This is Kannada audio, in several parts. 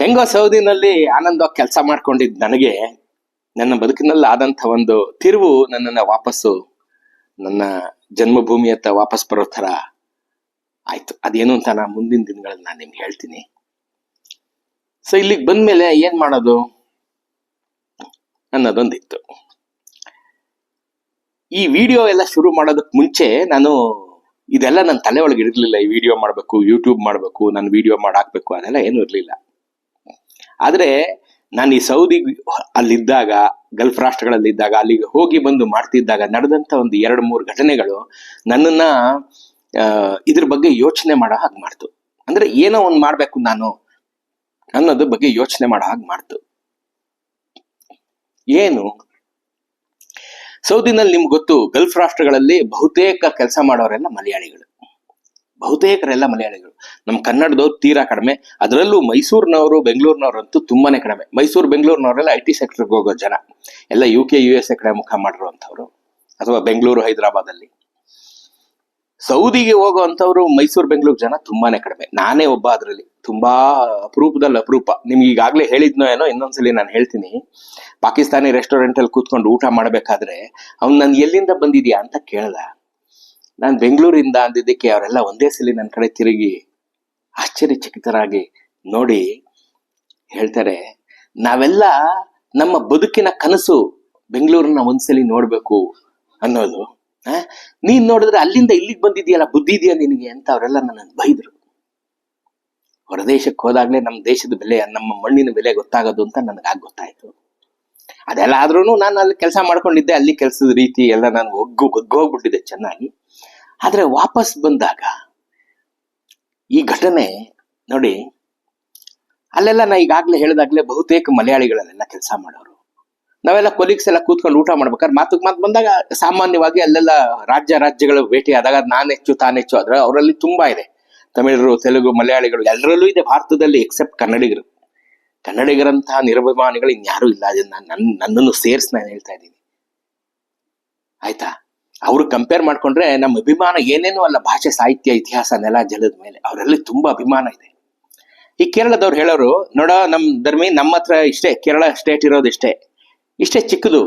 ಹೆಂಗೋ ಸೌದಿನಲ್ಲಿ ಆನಂದವಾಗಿ ಕೆಲಸ ಮಾಡ್ಕೊಂಡಿದ್ ನನಗೆ ನನ್ನ ಬದುಕಿನಲ್ಲಿ ಆದಂತ ಒಂದು ತಿರುವು ನನ್ನನ್ನ ವಾಪಸ್ಸು, ನನ್ನ ಜನ್ಮಭೂಮಿಯತ್ತ ವಾಪಸ್ ಬರೋ ಥರ ಆಯ್ತು. ಅದೇನು ಅಂತ ನಾ ಮುಂದಿನ ದಿನಗಳಲ್ಲಿ ನಾನು ನಿಮ್ಗೆ ಹೇಳ್ತೀನಿ. ಸೊ ಇಲ್ಲಿಗೆ ಬಂದ ಮೇಲೆ ಏನ್ ಮಾಡೋದು ಅನ್ನೋದೊಂದಿತ್ತು. ಈ ವಿಡಿಯೋ ಎಲ್ಲ ಶುರು ಮಾಡೋದಕ್ಕೆ ಮುಂಚೆ ನಾನು ಇದೆಲ್ಲ ನನ್ನ ತಲೆ ಒಳಗೆ ಇರಲಿಲ್ಲ. ಈ ವಿಡಿಯೋ ಮಾಡಬೇಕು ಯೂಟ್ಯೂಬ್ ಮಾಡಬೇಕು ನಾನು ವಿಡಿಯೋ ಮಾಡಾಕ್ಬೇಕು, ಅದೆಲ್ಲ ಏನೂ ಇರಲಿಲ್ಲ. ಆದ್ರೆ ನಾನು ಈ ಸೌದಿ ಅಲ್ಲಿದ್ದಾಗ, ಗಲ್ಫ್ ರಾಷ್ಟ್ರಗಳಲ್ಲಿದ್ದಾಗ, ಅಲ್ಲಿಗೆ ಹೋಗಿ ಬಂದು ಮಾಡ್ತಿದ್ದಾಗ ನಡೆದಂತ ಒಂದು ಎರಡು ಮೂರು ಘಟನೆಗಳು ನನ್ನನ್ನ ಇದ್ರ ಬಗ್ಗೆ ಯೋಚನೆ ಮಾಡೋ ಹಾಗೆ ಮಾಡ್ತು. ಅಂದ್ರೆ ಏನೋ ಒಂದು ಮಾಡ್ಬೇಕು ನಾನು ಅನ್ನೋದ್ರ ಬಗ್ಗೆ ಯೋಚನೆ ಮಾಡೋ ಹಾಗೆ ಮಾಡ್ತು. ಏನು? ಸೌದಿನಲ್ಲಿ ನಿಮ್ಗೆ ಗೊತ್ತು, ಗಲ್ಫ್ ರಾಷ್ಟ್ರಗಳಲ್ಲಿ ಬಹುತೇಕ ಕೆಲಸ ಮಾಡೋರೆಲ್ಲ ಮಲಯಾಳಿಗಳು. ಬಹುತೇಕರೆಲ್ಲ ಮಲಯಾಳಿಗಳು. ನಮ್ಮ ಕನ್ನಡದವ್ರು ತೀರಾ ಕಡಿಮೆ. ಅದರಲ್ಲೂ ಮೈಸೂರಿನವರು, ಬೆಂಗಳೂರಿನವ್ರಂತೂ ತುಂಬಾನೇ ಕಡಿಮೆ. ಮೈಸೂರು, ಬೆಂಗಳೂರಿನವರೆಲ್ಲ ಐ ಟಿ ಸೆಕ್ಟರ್ಗೆ ಹೋಗೋ ಜನ. ಎಲ್ಲ ಯು ಕೆ ಯು ಎಸ್ ಕಡೆ ಮುಖ ಮಾಡಿರುವಂಥವ್ರು. ಅಥವಾ ಬೆಂಗಳೂರು, ಹೈದರಾಬಾದಲ್ಲಿ. ಸೌದಿಗೆ ಹೋಗುವಂಥವ್ರು ಮೈಸೂರು, ಬೆಂಗಳೂರು ಜನ ತುಂಬಾನೇ ಕಡಿಮೆ. ನಾನೇ ಒಬ್ಬ ಅದರಲ್ಲಿ. ತುಂಬಾ ಅಪರೂಪದಲ್ಲಿ ಅಪರೂಪ. ನಿಮ್ಗೆ ಈಗಾಗಲೇ ಹೇಳಿದ್ನೋ ಏನೋ, ಇನ್ನೊಂದ್ಸಲಿ ನಾನು ಹೇಳ್ತೀನಿ. ಪಾಕಿಸ್ತಾನಿ ರೆಸ್ಟೋರೆಂಟ್ ಅಲ್ಲಿ ಕೂತ್ಕೊಂಡು ಊಟ ಮಾಡಬೇಕಾದ್ರೆ, ಅವ್ನು ನನ್ ಎಲ್ಲಿಂದ ಬಂದಿದ್ಯಾ ಅಂತ ಕೇಳ್ದ ನಾನು ಬೆಂಗಳೂರಿಂದ ಅಂದಿದ್ದಕ್ಕೆ ಅವರೆಲ್ಲ ಒಂದೇ ಸಲ ನನ್ನ ಕಡೆ ತಿರುಗಿ ಆಶ್ಚರ್ಯಚಕಿತರಾಗಿ ನೋಡಿ ಹೇಳ್ತಾರೆ, ನಾವೆಲ್ಲ ನಮ್ಮ ಬದುಕಿನ ಕನಸು ಬೆಂಗಳೂರನ್ನ ಒಂದ್ಸಲಿ ನೋಡ್ಬೇಕು ಅನ್ನೋದು? ನೀನ್ ನೋಡಿದ್ರೆ ಅಲ್ಲಿಂದ ಇಲ್ಲಿಗೆ ಬಂದಿದೆಯಲ್ಲ, ಬುದ್ಧಿ ಇದೆಯಾ ನಿನಗೆ? ಅಂತ ಅವರೆಲ್ಲ ನನ್ನ ಬೈದ್ರು. ಹೊರದೇಶಕ್ಕೆ ಹೋದಾಗ್ಲೇ ನಮ್ಮ ದೇಶದ ಬೆಲೆ, ನಮ್ಮ ಮಣ್ಣಿನ ಬೆಲೆ ಗೊತ್ತಾಗೋದು ಅಂತ ನನಗಾಗ ಗೊತ್ತಾಯ್ತು. ಅದೆಲ್ಲ ಆದ್ರೂ ನಾನು ಅಲ್ಲಿ ಕೆಲಸ ಮಾಡ್ಕೊಂಡಿದ್ದೆ, ಅಲ್ಲಿ ಕೆಲಸದ ರೀತಿ ಎಲ್ಲ ನಾನು ಒಗ್ಗು ಒಗ್ಗೋಗ್ಬಿಟ್ಟಿದ್ದೆ ಚೆನ್ನಾಗಿ. ಆದ್ರೆ ವಾಪಸ್ ಬಂದಾಗ ಈ ಘಟನೆ ನೋಡಿ, ಅಲ್ಲೆಲ್ಲ ನಾ ಈಗಾಗಲೇ ಹೇಳಿದಾಗಲೇ ಬಹುತೇಕ ಮಲಯಾಳಿಗಳಲ್ಲೆಲ್ಲ ಕೆಲಸ ಮಾಡೋರು. ನಾವೆಲ್ಲ ಕೊಲೀಗ್ಸ್ ಎಲ್ಲ ಕೂತ್ಕೊಂಡು ಊಟ ಮಾಡ್ಬೇಕಾದ್ರೆ ಮಾತುಕ್ ಮಾತು ಬಂದಾಗ ಸಾಮಾನ್ಯವಾಗಿ ಅಲ್ಲೆಲ್ಲ ರಾಜ್ಯ ರಾಜ್ಯಗಳು ಭೇಟಿ ಆದಾಗ ನಾನೆಚ್ಚು, ತಾನೆಚ್ಚು ಆದ್ರೆ ಅವರಲ್ಲಿ ತುಂಬಾ ಇದೆ. ತಮಿಳರು ತೆಲುಗು, ಮಲಯಾಳಿಗಳು ಎಲ್ಲರಲ್ಲೂ ಇದೆ ಭಾರತದಲ್ಲಿ ಎಕ್ಸೆಪ್ಟ್ ಕನ್ನಡಿಗರು. ಕನ್ನಡಿಗರಂತಹ ನಿರಭಿಮಾನಿಗಳು ಇನ್ಯಾರೂ ಇಲ್ಲ. ಅದನ್ನ ನನ್ನ ನನ್ನನ್ನು ಸೇರ್ಸ್ ನಾನು ಹೇಳ್ತಾ ಇದ್ದೀನಿ. ಆಯ್ತಾ? ಅವ್ರು ಕಂಪೇರ್ ಮಾಡ್ಕೊಂಡ್ರೆ ನಮ್ಮ ಅಭಿಮಾನ ಏನೇನೂ ಅಲ್ಲ ಭಾಷೆ, ಸಾಹಿತ್ಯ, ಇತಿಹಾಸ, ನೆಲ ಜಲದ ಮೇಲೆ ಅವರಲ್ಲಿ ತುಂಬಾ ಅಭಿಮಾನ ಇದೆ. ಈ ಕೇರಳದವ್ರು ಹೇಳೋರು, ನೋಡ ನಮ್ಮ ಧರ್ಮಿ ನಮ್ಮ ಹತ್ರ ಇಷ್ಟೇ, ಕೇರಳ ಸ್ಟೇಟ್ ಇರೋದು ಇಷ್ಟೇ. ಇಷ್ಟೇ ಚಿಕ್ಕದು.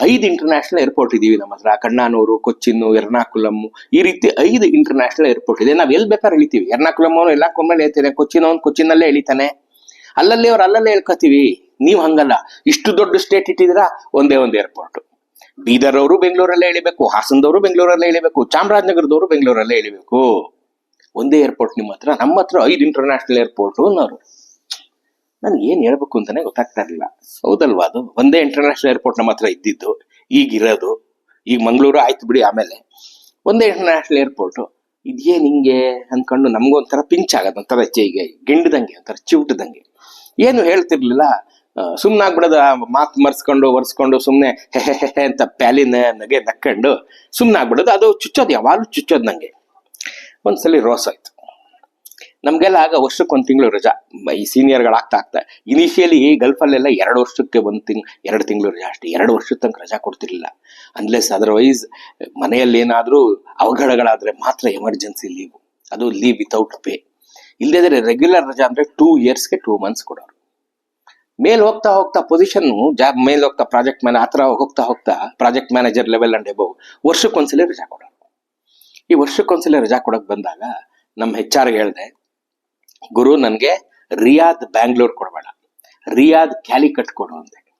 ಐದು ಇಂಟರ್ನ್ಯಾಷನಲ್ ಏರ್ಪೋರ್ಟ್ ಇದೀವಿ ನಮ್ಮ ಹತ್ರ. ಕಣ್ಣಾನೂರು, ಕೊಚ್ಚಿನ್ನು, ಎರ್ನಾಕುಲಂ, ಈ ರೀತಿ ಐದು ಇಂಟರ್ನ್ಯಾಷನಲ್ ಏರ್ಪೋರ್ಟ್ ಇದೆ. ನಾವ್ ಎಲ್ಲಿ ಬೇಕಾದ್ರೆ ಇಳಿತೀವಿ ಎರ್ನಾಕುಲಂ ಅವನು ಎಲ್ಲ ಕೊಮ್ಮೇಲೆ ಹೇಳ್ತಾನೆ ಕೊಚ್ಚಿನ ಅವ್ನು ಕೊಚ್ಚಿನಲ್ಲೇ ಇಳಿತಾನೆ ಅಲ್ಲಲ್ಲಿ ಅವ್ರು ಅಲ್ಲಲ್ಲೇ ಹೇಳ್ಕೊತೀವಿ. ನೀವು ಹಂಗಲ್ಲ. ಇಷ್ಟು ದೊಡ್ಡ ಸ್ಟೇಟ್ ಇಟ್ಟಿದ್ದೀರಾ? ಒಂದೇ ಒಂದು ಏರ್ಪೋರ್ಟ್ ಬೀದರ್ ಅವರು ಬೆಂಗಳೂರಲ್ಲೇ ಇಳಿಬೇಕು, ಹಾಸನದವರು ಬೆಂಗಳೂರಲ್ಲೇ ಇಳಿಬೇಕು, ಚಾಮರಾಜನಗರದವರು ಬೆಂಗಳೂರಲ್ಲೇ ಇಳಿಬೇಕು. ಒಂದೇ ಏರ್ಪೋರ್ಟ್ ನಿಮ್ಮ ಹತ್ರ, ನಮ್ಮ ಹತ್ರ ಐದು ಇಂಟರ್ನ್ಯಾಷನಲ್ ಏರ್ಪೋರ್ಟ್ ಅನ್ನೋರು. ನನ್ಗೆ ಏನ್ ಹೇಳ್ಬೇಕು ಅಂತಾನೆ ಗೊತ್ತಾಗ್ತಾ ಇರಲಿಲ್ಲ. ಹೌದಲ್ವಾ ಅದು? ಒಂದೇ ಇಂಟರ್ನ್ಯಾಷನಲ್ ಏರ್ಪೋರ್ಟ್ ನಮ್ಮ ಹತ್ರ ಇದ್ದಿದ್ದು ಈಗ ಇರೋದು ಈಗ ಮಂಗಳೂರು ಆಯ್ತು ಬಿಡಿ ಆಮೇಲೆ. ಒಂದೇ ಇಂಟರ್ನ್ಯಾಷನಲ್ ಏರ್ಪೋರ್ಟ್ ಇದೇನ್ ಹಿಂಗೆ ಅನ್ಕೊಂಡು ನಮ್ಗೊಂಥರ ಪಿಂಚ್ ಆಗೋದು ಒಂಥರ ಚೈಗೆ ಗಿಂಡದಂಗೆ, ಒಂಥರ ಚಿವುಟದಂಗೆ. ಏನು ಹೇಳ್ತಿರ್ಲಿಲ್ಲ? ಸುಮ್ಮನಾಗ್ಬಿಡೋದು ಮಾತು ಮರ್ಸ್ಕೊಂಡು, ಒರ್ಸ್ಕೊಂಡು ಸುಮ್ಮನೆ ಹೆ ಅಂತ ಪ್ಯಾಲಿನ ನಗೆ ನಕ್ಕೊಂಡು ಸುಮ್ಮನಾಗ್ಬಿಡೋದು ಅದು ಚುಚ್ಚೋದು, ಯಾವಾಗಲೂ ಚುಚ್ಚೋದು ನಂಗೆ. ಒಂದ್ಸಲಿ ರೋಸ್ ಆಯ್ತು. ನಮ್ಗೆಲ್ಲ ಆಗ ವರ್ಷಕ್ಕೆ ಒಂದ್ ತಿಂಗಳು ರಜಾ. ಈ ಸೀನಿಯರ್ಗಳಾಗ್ತಾ ಆಗ್ತಾ ಇನಿಷಿಯಲಿ ಗಲ್ಫಲ್ಲೆಲ್ಲ ಎರಡು ವರ್ಷಕ್ಕೆ ಒಂದ್ ತಿಂಗ್, ಎರಡು ತಿಂಗಳು ರಜಾ ಅಷ್ಟೇ. ಎರಡು ವರ್ಷದ ತನಕ ರಜಾ ಕೊಡ್ತಿರ್ಲಿಲ್ಲ. ಅನ್ಲೆಸ್ ಅದರ್ವೈಸ್ ಮನೆಯಲ್ಲಿ ಏನಾದರೂ ಅವಘಡಗಳಾದ್ರೆ ಮಾತ್ರ ಎಮರ್ಜೆನ್ಸಿ ಲೀವ್ ಅದು ಲೀವ್ ವಿತೌಟ್ ಪೇ ಇಲ್ಲದಿದ್ರೆ ರೆಗ್ಯುಲರ್ ರಜಾ ಅಂದ್ರೆ ಟೂ ಇಯರ್ಸ್ಗೆ ಟೂ ಮಂತ್ಸ್ ಕೊಡೋರು. ಮೇಲ್ ಹೋಗ್ತಾ ಹೋಗ್ತಾ ಪೊಸಿಷನ್ ಜಾಬ್ ಮೇಲ್ ಹೋಗ್ತಾ ಪ್ರಾಜೆಕ್ಟ್ ಮ್ಯಾನೇಜರ್ ಹತ್ರ ಹೋಗ್ತಾ ಹೋಗ್ತಾ project manager level and above ವರ್ಷಕ್ಕೊಂದ್ಸಲಿ ರಜಾ ಕೊಡೋರು ಈ ವರ್ಷಕ್ಕೊಂದ್ಸಲಿ ರಜಾ ಕೊಡೋಕೆ ಬಂದಾಗ ನಮ್ಮ ಹೆಚ್ ಆರ್ ಹೇಳಿದೆ, ಗುರು, ನನ್ಗೆ ರಿಯಾದ್ ಬ್ಯಾಂಗ್ಳೂರ್ ಕೊಡಬೇಡ. ರಿಯಾದ್ ಕ್ಯಾಲಿಕಟ್ ಕೊಡು ಅಂದೆ.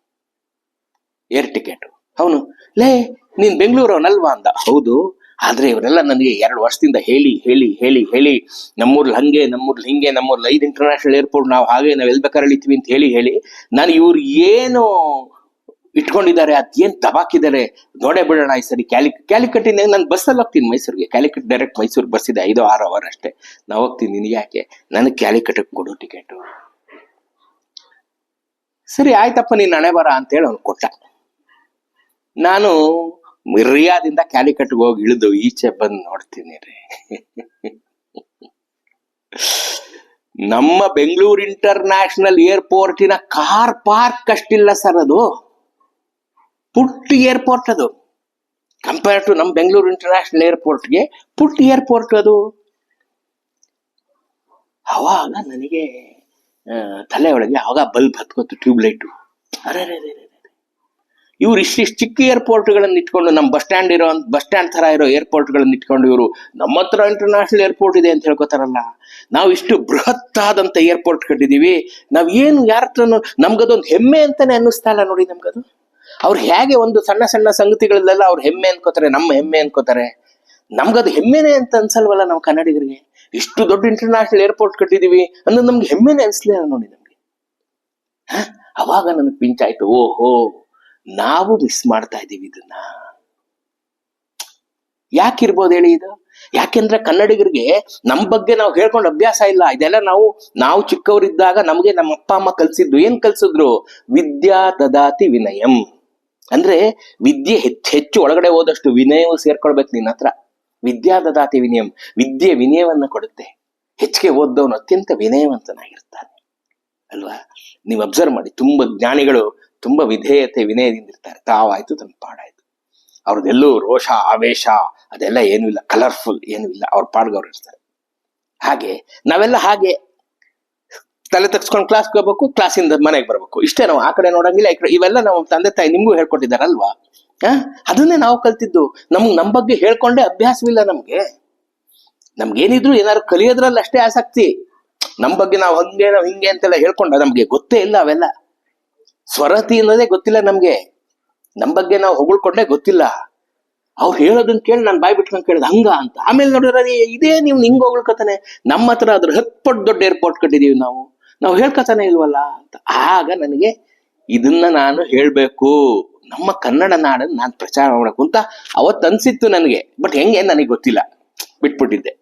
Air ticket. ಅವನು, ಲೇ, ನೀನ್ ಬೆಂಗಳೂರವನಲ್ವಾ? ಅಂದ. ಹೌದು ಆದ್ರೆ ಇವರೆಲ್ಲ ನನಗೆ ಎರಡು ವರ್ಷದಿಂದ ಹೇಳಿ ಹೇಳಿ ಹೇಳಿ ಹೇಳಿ, ನಮ್ಮೂರ್ಲಿ ಹಂಗೆ, ನಮ್ಮೂರ್ಲಿ ಹಿಂಗೆ, ನಮ್ಮೂರ್ಲಿ ಐದು ಇಂಟರ್ನ್ಯಾಷನಲ್ ಏರ್ಪೋರ್ಟ್ ನಾವು ಹಾಗೆ, ನಾವು ಎಲ್ಲಿ ಬೇಕಾದ್ರೆ ಇಳಿತೀವಿ ಅಂತ ಹೇಳಿ ಹೇಳಿ, ನಾನು ಇವ್ರು ಏನು ಇಟ್ಕೊಂಡಿದ್ದಾರೆ ಅದೇನ್ ತಬಾಕಿದ್ದಾರೆ, ನೋಡೇ ಬಿಡೋಣ ಈ ಸರಿ. ಕ್ಯಾಲಿ, ಕ್ಯಾಲಿಕಟ್ಟಿನ ನಾನು ಬಸ್ಸಲ್ಲಿ ಹೋಗ್ತೀನಿ ಮೈಸೂರಿಗೆ. ಕ್ಯಾಲಿಕಟ್ ಡೈರೆಕ್ಟ್ ಮೈಸೂರಿಗೆ ಬಸ್ ಇದೆ, ಐದು ಆರು ಅವರ್ ಅಷ್ಟೇ. ನಾವು ಹೋಗ್ತೀನಿ ನಿನಗೆ ಯಾಕೆ? ನನಗೆ ಕ್ಯಾಲಿಕಟ್ಟಿಗೆ ಕೊಡು ಟಿಕೆಟ್. ಸರಿ, ಆಯ್ತಪ್ಪ, ನೀನ್ ಹಣೆ ಬರ ಅಂತೇಳಿ ಅವ್ನು ಕೊಟ್ಟ. ನಾನು ರಿಯಾದಿಂದ ಕ್ಯಾಲಿಕಟ್ಗೆ ಹೋಗಿ ಇಳಿದು ಈಚೆ ಬಂದು ನೋಡ್ತೀನಿ ರೀ. ನಮ್ಮ ಬೆಂಗಳೂರು ಇಂಟರ್ನ್ಯಾಷನಲ್ ಏರ್ಪೋರ್ಟಿನ ಕಾರ್ ಪಾರ್ಕ್ ಅಷ್ಟಿಲ್ಲ ಸರ್ ಅದು. ಪುಟ್ಟ ಏರ್ಪೋರ್ಟ್ ಅದು. ಕಂಪೇರ್ ಟು ನಮ್ಮ ಬೆಂಗಳೂರು ಇಂಟರ್ನ್ಯಾಷನಲ್ ಏರ್ಪೋರ್ಟ್ಗೆ ಪುಟ್ಟ ಏರ್ಪೋರ್ಟ್ ಅದು. ಅವಾಗ ನನಗೆ ತಲೆ ಒಳಗೆ ಆವಾಗ ಬಲ್ಬ್ ಹತ್ಕೋತು ಟ್ಯೂಬ್ಲೈಟು. ಅರೆ. ಇವ್ರು ಇಷ್ಟಿಷ್ಟು ಚಿಕ್ಕ ಏರ್ಪೋರ್ಟ್ಗಳನ್ನ ಇಟ್ಕೊಂಡು ನಮ್ಮ ಬಸ್ ಸ್ಟ್ಯಾಂಡ್ ಇರೋ ಬಸ್ ಸ್ಟ್ಯಾಂಡ್ ತರ ಇರೋ ಏರ್ಪೋರ್ಟ್ಗಳನ್ನ ಇಟ್ಕೊಂಡು ಇವರು ನಮ್ಮ ಹತ್ರ ಇಂಟರ್ನ್ಯಾಷನಲ್ ಏರ್ಪೋರ್ಟ್ ಇದೆ ಅಂತ ಹೇಳ್ಕೊತಾರಲ್ಲ. ನಾವು ಇಷ್ಟು ಬೃಹತ್ತಾದಂತ ಏರ್ಪೋರ್ಟ್ ಕಟ್ಟಿದೀವಿ. ನಾವ್ ಏನು ಯಾರ ಹತ್ರನು, ನಮ್ಗದೊಂದು ಹೆಮ್ಮೆ ಅಂತಾನೆ ಅನ್ನಿಸ್ತಾ ಇಲ್ಲ ನೋಡಿ ನಮ್ಗದು. ಅವ್ರು ಹೇಗೆ ಒಂದು ಸಣ್ಣ ಸಣ್ಣ ಸಂಗತಿಗಳಲ್ಲೆಲ್ಲ ಅವ್ರು ಹೆಮ್ಮೆ ಅನ್ಕೋತಾರೆ, ನಮ್ಮ ಹೆಮ್ಮೆ ಅನ್ಕೋತಾರೆ. ನಮ್ಗದು ಹೆಮ್ಮೆನೆ ಅಂತ ಅನ್ಸಲ್ವಲ್ಲ ನಾವು ಕನ್ನಡಿಗರಿಗೆ. ಇಷ್ಟು ದೊಡ್ಡ ಇಂಟರ್ನ್ಯಾಷನಲ್ ಏರ್ಪೋರ್ಟ್ ಕಟ್ಟಿದೀವಿ ಅನ್ನೋದು ನಮ್ಗೆ ಹೆಮ್ಮೆನೆ ಅನ್ಸ್ಲಿಲ್ಲ ನೋಡಿ ನಮ್ಗೆ? ಅವಾಗ ನನಗೆ ಪಿಂಚಾಯ್ತು. ಓಹೋ. ನಾವು ಮಿಸ್ ಮಾಡ್ತಾ ಇದ್ದೀವಿ ಇದನ್ನ. ಯಾಕಿರ್ಬೋದು ಹೇಳಿ ಇದು? ಯಾಕೆಂದ್ರೆ ಕನ್ನಡಿಗರಿಗೆ ನಮ್ ಬಗ್ಗೆ ನಾವು ಹೇಳ್ಕೊಂಡು ಅಭ್ಯಾಸ ಇಲ್ಲ. ಇದೆಲ್ಲ ನಾವು ನಾವು ಚಿಕ್ಕವರಿದ್ದಾಗ ನಮಗೆ ನಮ್ಮ ಅಪ್ಪ, ಅಮ್ಮ ಕಲ್ಸಿದ್ದು. ಏನ್ ಕಲ್ಸಿದ್ರು? ವಿದ್ಯಾ ದದಾತಿ ವಿನಯಂ. ಅಂದ್ರೆ ವಿದ್ಯೆ ಹೆಚ್ಚು ಹೆಚ್ಚು ಒಳಗಡೆ ಹೋದಷ್ಟು ವಿನಯವು ಸೇರ್ಕೊಳ್ಬೇಕು ನಿನ್ನ ಹತ್ರ. ವಿದ್ಯಾ ದದಾತಿ ವಿನಯಂ. ವಿದ್ಯೆ ವಿನಯವನ್ನ ಕೊಡುತ್ತೆ. ಹೆಚ್ಚಿಗೆ ಓದ್ದವನು ಅತ್ಯಂತ ವಿನಯವಂತನಾಗಿರ್ತಾನೆ. ಅಲ್ವಾ? ನೀವು ಅಬ್ಸರ್ವ್ ಮಾಡಿ. ತುಂಬಾ ಜ್ಞಾನಿಗಳು ತುಂಬಾ ವಿಧೇಯತೆ ವಿನಯದಿಂದ ಇರ್ತಾರೆ. ತಾವಾಯ್ತು, ತನ್ನ ಪಾಡಾಯ್ತು. ಅವ್ರದ್ದೆಲ್ಲೂ ರೋಷ, ಆವೇಶ, ಅದೆಲ್ಲ ಏನೂ ಇಲ್ಲ. ಕಲರ್ಫುಲ್ ಏನೂ ಇಲ್ಲ. ಅವ್ರ ಪಾಡ್ಗವ್ರು ಇರ್ತಾರೆ. ಹಾಗೆ, ನಾವೆಲ್ಲ ಹಾಗೆ ತಲೆ ತಗ್ಸ್ಕೊಂಡು ಕ್ಲಾಸ್ಗೆ ಹೋಗ್ಬೇಕು ಕ್ಲಾಸಿಂದ ಮನೆಗೆ ಬರ್ಬೇಕು. ಇಷ್ಟೇ ನಾವು ಆ ಕಡೆ ನೋಡಂಗಿಲ್ಲ, ಈ ಕಡೆ ಇವೆಲ್ಲ ನಮ್ಮ ತಂದೆ ತಾಯಿ ನಿಮ್ಗೂ ಹೇಳ್ಕೊಟ್ಟಿದ್ದಾರಲ್ವಾ? ಹಾ ಅದನ್ನೇ ನಾವು ಕಲ್ತಿದ್ದು. ನಮ್ಗೆ ನಮ್ಮ ಬಗ್ಗೆ ಹೇಳ್ಕೊಂಡೇ ಅಭ್ಯಾಸವಿಲ್ಲ ನಮ್ಗೆ. ನಮ್ಗೇನಿದ್ರು ಏನಾದ್ರು ಕಲಿಯೋದ್ರಲ್ಲಿ ಅಷ್ಟೇ ಆಸಕ್ತಿ. ನಮ್ಮ ಬಗ್ಗೆ ನಾವು ಹಂಗೆ, ನಾವು ಹಿಂಗೆ ಅಂತೆಲ್ಲ ಹೇಳ್ಕೊಂಡ ನಮ್ಗೆ ಗೊತ್ತೇ ಇಲ್ಲ ಅವೆಲ್ಲ. ಸ್ವರತಿ ಅನ್ನೋದೇ ಗೊತ್ತಿಲ್ಲ ನಮ್ಗೆ. ನಮ್ ಬಗ್ಗೆ ನಾವು ಹೊಗಳ್ಕೊಂಡೆ ಗೊತ್ತಿಲ್ಲ. ಅವ್ರು ಹೇಳೋದನ್ನ ಕೇಳಿ ನಾನು ಬಾಯ್ ಬಿಟ್ಕೊಂಡು ಕೇಳಿದ, ಹಂಗ ಅಂತ. ಆಮೇಲೆ ನೋಡಿದ್ರೆ ಇದೇ ನೀವು ಹಿಂಗ್ ಹೋಗ್ಕೊತಾನೆ ನಮ್ಮ ಹತ್ರ ಅದ್ರ ಹತ್ತು ಪಟ್ಟು ದೊಡ್ಡ ಏರ್ಪೋರ್ಟ್ ಕಟ್ಟಿದೀವಿ ನಾವು. ನಾವು ಹೇಳ್ಕೊತಾನೆ ಇಲ್ವಲ್ಲ ಅಂತ. ಆಗ ನನಗೆ ಇದನ್ನ ನಾನು ಹೇಳ್ಬೇಕು. ನಮ್ಮ ಕನ್ನಡ ನಾಡನ್ನ ನಾನು ಪ್ರಚಾರ ಮಾಡಬೇಕು ಅಂತ ಅವತ್ತು ಅನ್ಸಿತ್ತು ನನಗೆ. ಬಟ್ ಹೆಂಗೆ ನನಗೆ ಗೊತ್ತಿಲ್ಲ. ಬಿಟ್ಬಿಟ್ಟಿದ್ದೆ.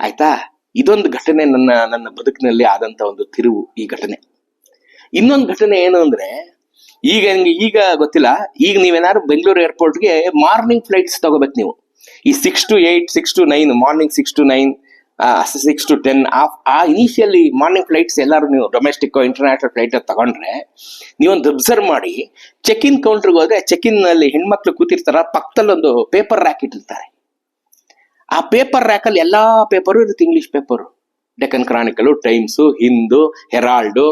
ಆಯ್ತಾ? ಇದೊಂದು ಘಟನೆ ನನ್ನ ನನ್ನ ಬದುಕಿನಲ್ಲಿ ಆದಂತ ಒಂದು ತಿರುವು ಈ ಘಟನೆ. ಇನ್ನೊಂದು ಘಟನೆ ಏನು ಅಂದ್ರೆ, ಈಗ ನಿಮ್ಗೆ ಈಗ ಗೊತ್ತಿಲ್ಲ, ಈಗ ನೀವೇನಾದ್ರು ಬೆಂಗಳೂರು ಏರ್ಪೋರ್ಟ್ಗೆ ಮಾರ್ನಿಂಗ್ ಫ್ಲೈಟ್ಸ್ ತಗೋಬೇಕು ನೀವು. ಈ six to eight six to nine morning six to nine six to ten ಆ ಇನಿಷಿಯಲಿ ಮಾರ್ನಿಂಗ್ ಫ್ಲೈಟ್ಸ್ ಎಲ್ಲರೂ ನೀವು ಡೊಮೆಸ್ಟಿಕ್ ಇಂಟರ್ನ್ಯಾಷನಲ್ ಫ್ಲೈಟ್ ತಗೊಂಡ್ರೆ, ನೀವೊಂದು ಅಬ್ಸರ್ವ್ ಮಾಡಿ ಚೆಕ್ ಇನ್ ಕೌಂಟರ್ಗೆ ಹೋದ್ರೆ ಚೆಕ್ ಇನ್ ಅಲ್ಲಿ ಹೆಣ್ಮಕ್ಳು ಕೂತಿರ್ತಾರ, ಪಕ್ಕದಲ್ಲೊಂದು ಪೇಪರ್ ರ್ಯಾಕ್ ಇಟ್ಟಿರ್ತಾರೆ. ಆ ಪೇಪರ್ ರ್ಯಾಕಲ್ಲಿ ಎಲ್ಲಾ ಪೇಪರು ಇರುತ್ತೆ English paper Deccan Chronicle Times Hindu Herald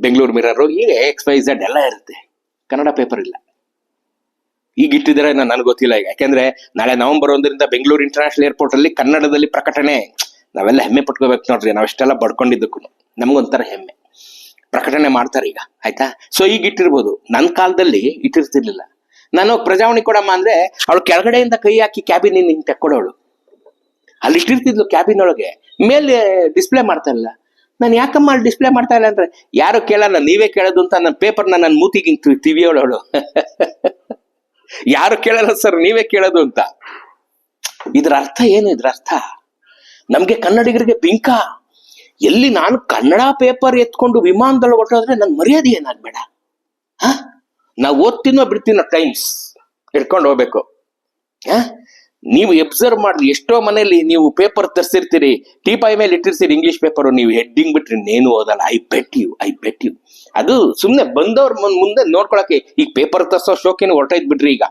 Bengaluru Mirror ಈಗ ಎಕ್ಸ್ ವೈ ಝಡ್ ಎಲ್ಲ ಇರುತ್ತೆ. ಕನ್ನಡ ಪೇಪರ್ ಇಲ್ಲ. ಈಗ ಇಟ್ಟಿದ್ದಾರೆ ನಾನು ನನಗೆ ಗೊತ್ತಿಲ್ಲ ಈಗ. ಯಾಕೆಂದ್ರೆ ನಾಳೆ ನವೆಂಬರ್ ಒಂದರಿಂದ ಬೆಂಗಳೂರು ಇಂಟರ್ನ್ಯಾಷನಲ್ ಏರ್ಪೋರ್ಟ್ ಅಲ್ಲಿ ಕನ್ನಡದಲ್ಲಿ ಪ್ರಕಟಣೆ. ನಾವೆಲ್ಲ ಹೆಮ್ಮೆ ಪಟ್ಕೋಬೇಕು ನೋಡ್ರಿ, ನಾವೆಷ್ಟೆಲ್ಲ ಬಡ್ಕೊಂಡಿದ್ದಕ್ಕೂ. ನಮ್ಗೊಂಥರ ಹೆಮ್ಮೆ. ಪ್ರಕಟಣೆ ಮಾಡ್ತಾರೆ ಈಗ, ಆಯ್ತಾ? ಸೊ ಈಗ ಇಟ್ಟಿರ್ಬೋದು ನನ್ನ ಕಾಲದಲ್ಲಿ ಇಟ್ಟಿರ್ತಿರ್ಲಿಲ್ಲ. ನಾನು ಪ್ರಜಾವಾಣಿ ಕೊಡಮ್ಮ ಅಂದ್ರೆ ಅವಳು ಕೆಳಗಡೆಯಿಂದ ಕೈ ಹಾಕಿ ಕ್ಯಾಬಿನ್ ಹಿಂಗೆ ತೆಕ್ಕೊಡೋಳು. ಅಲ್ಲಿ ಇಟ್ಟಿರ್ತಿದ್ಲು ಕ್ಯಾಬಿನ್ ಒಳಗೆ. ಮೇಲೆ ಡಿಸ್ಪ್ಲೇ ಮಾಡ್ತಾ ಇಲ್ಲ ನಾನು ಯಾಕಮ್ಮ ಅಲ್ಲಿ ಡಿಸ್ಪ್ಲೇ ಮಾಡ್ತಾ ಇಲ್ಲ ಅಂದ್ರೆ? ಯಾರು ಕೇಳಲ್ಲ, ನೀವೇ ಕೇಳೋದು ಅಂತ ನನ್ನ ಪೇಪರ್ನ ನನ್ನ ಮೂತಿಗೆ ಟಿವಿ ಅವಳು. ಯಾರು ಕೇಳಲ್ಲ ಸರ್ ನೀವೇ ಕೇಳೋದು ಅಂತ. ಇದ್ರ ಅರ್ಥ ಏನು ಇದ್ರ ಅರ್ಥ? ನಮ್ಗೆ ಕನ್ನಡಿಗರಿಗೆ ಬಿಂಕ. ಎಲ್ಲಿ ನಾನು ಕನ್ನಡ ಪೇಪರ್ ಎತ್ಕೊಂಡು ವಿಮಾನದೊಳಗೆ ಹೊಟ್ಟೋದ್ರೆ ನನ್ ಮರ್ಯಾದೆ ಏನಾಗ್ಬೇಡ? ಹ? ನಾವು ಓದ್ತೀನೋ ಬಿಡ್ತೀನೋ ಟೈಮ್ಸ್ ಹಿಡ್ಕೊಂಡು ಹೋಗ್ಬೇಕು. ಹ? ನೀವು ಎಬ್ಸರ್ವ್ ಮಾಡ್ರಿ ಎಷ್ಟೋ ಮನೆಯಲ್ಲಿ ನೀವು ಪೇಪರ್ ತರಿಸಿರ್ತೀರಿ ಟೀಪಾಯಿ ಮೇಲೆ ಇಟ್ಟಿರ್ತೀರಿ ಇಂಗ್ಲಿಷ್ ಪೇಪರ್ ನೀವು ಹೆಡ್ಡಿಂಗ್ ಬಿಟ್ರಿ, ನೇನು ಓದಲ್ಲ I bet you I bet you ಅದು ಸುಮ್ಮನೆ ಬಂದವ್ರ ಮುಂದೆ ನೋಡ್ಕೊಳಕ್ಕೆ, ಈಗ ಪೇಪರ್ ತರಿಸೋ ಶೋಕಿನ ಹೊರಟೈತ್ ಬಿಡ್ರಿ ಈಗ.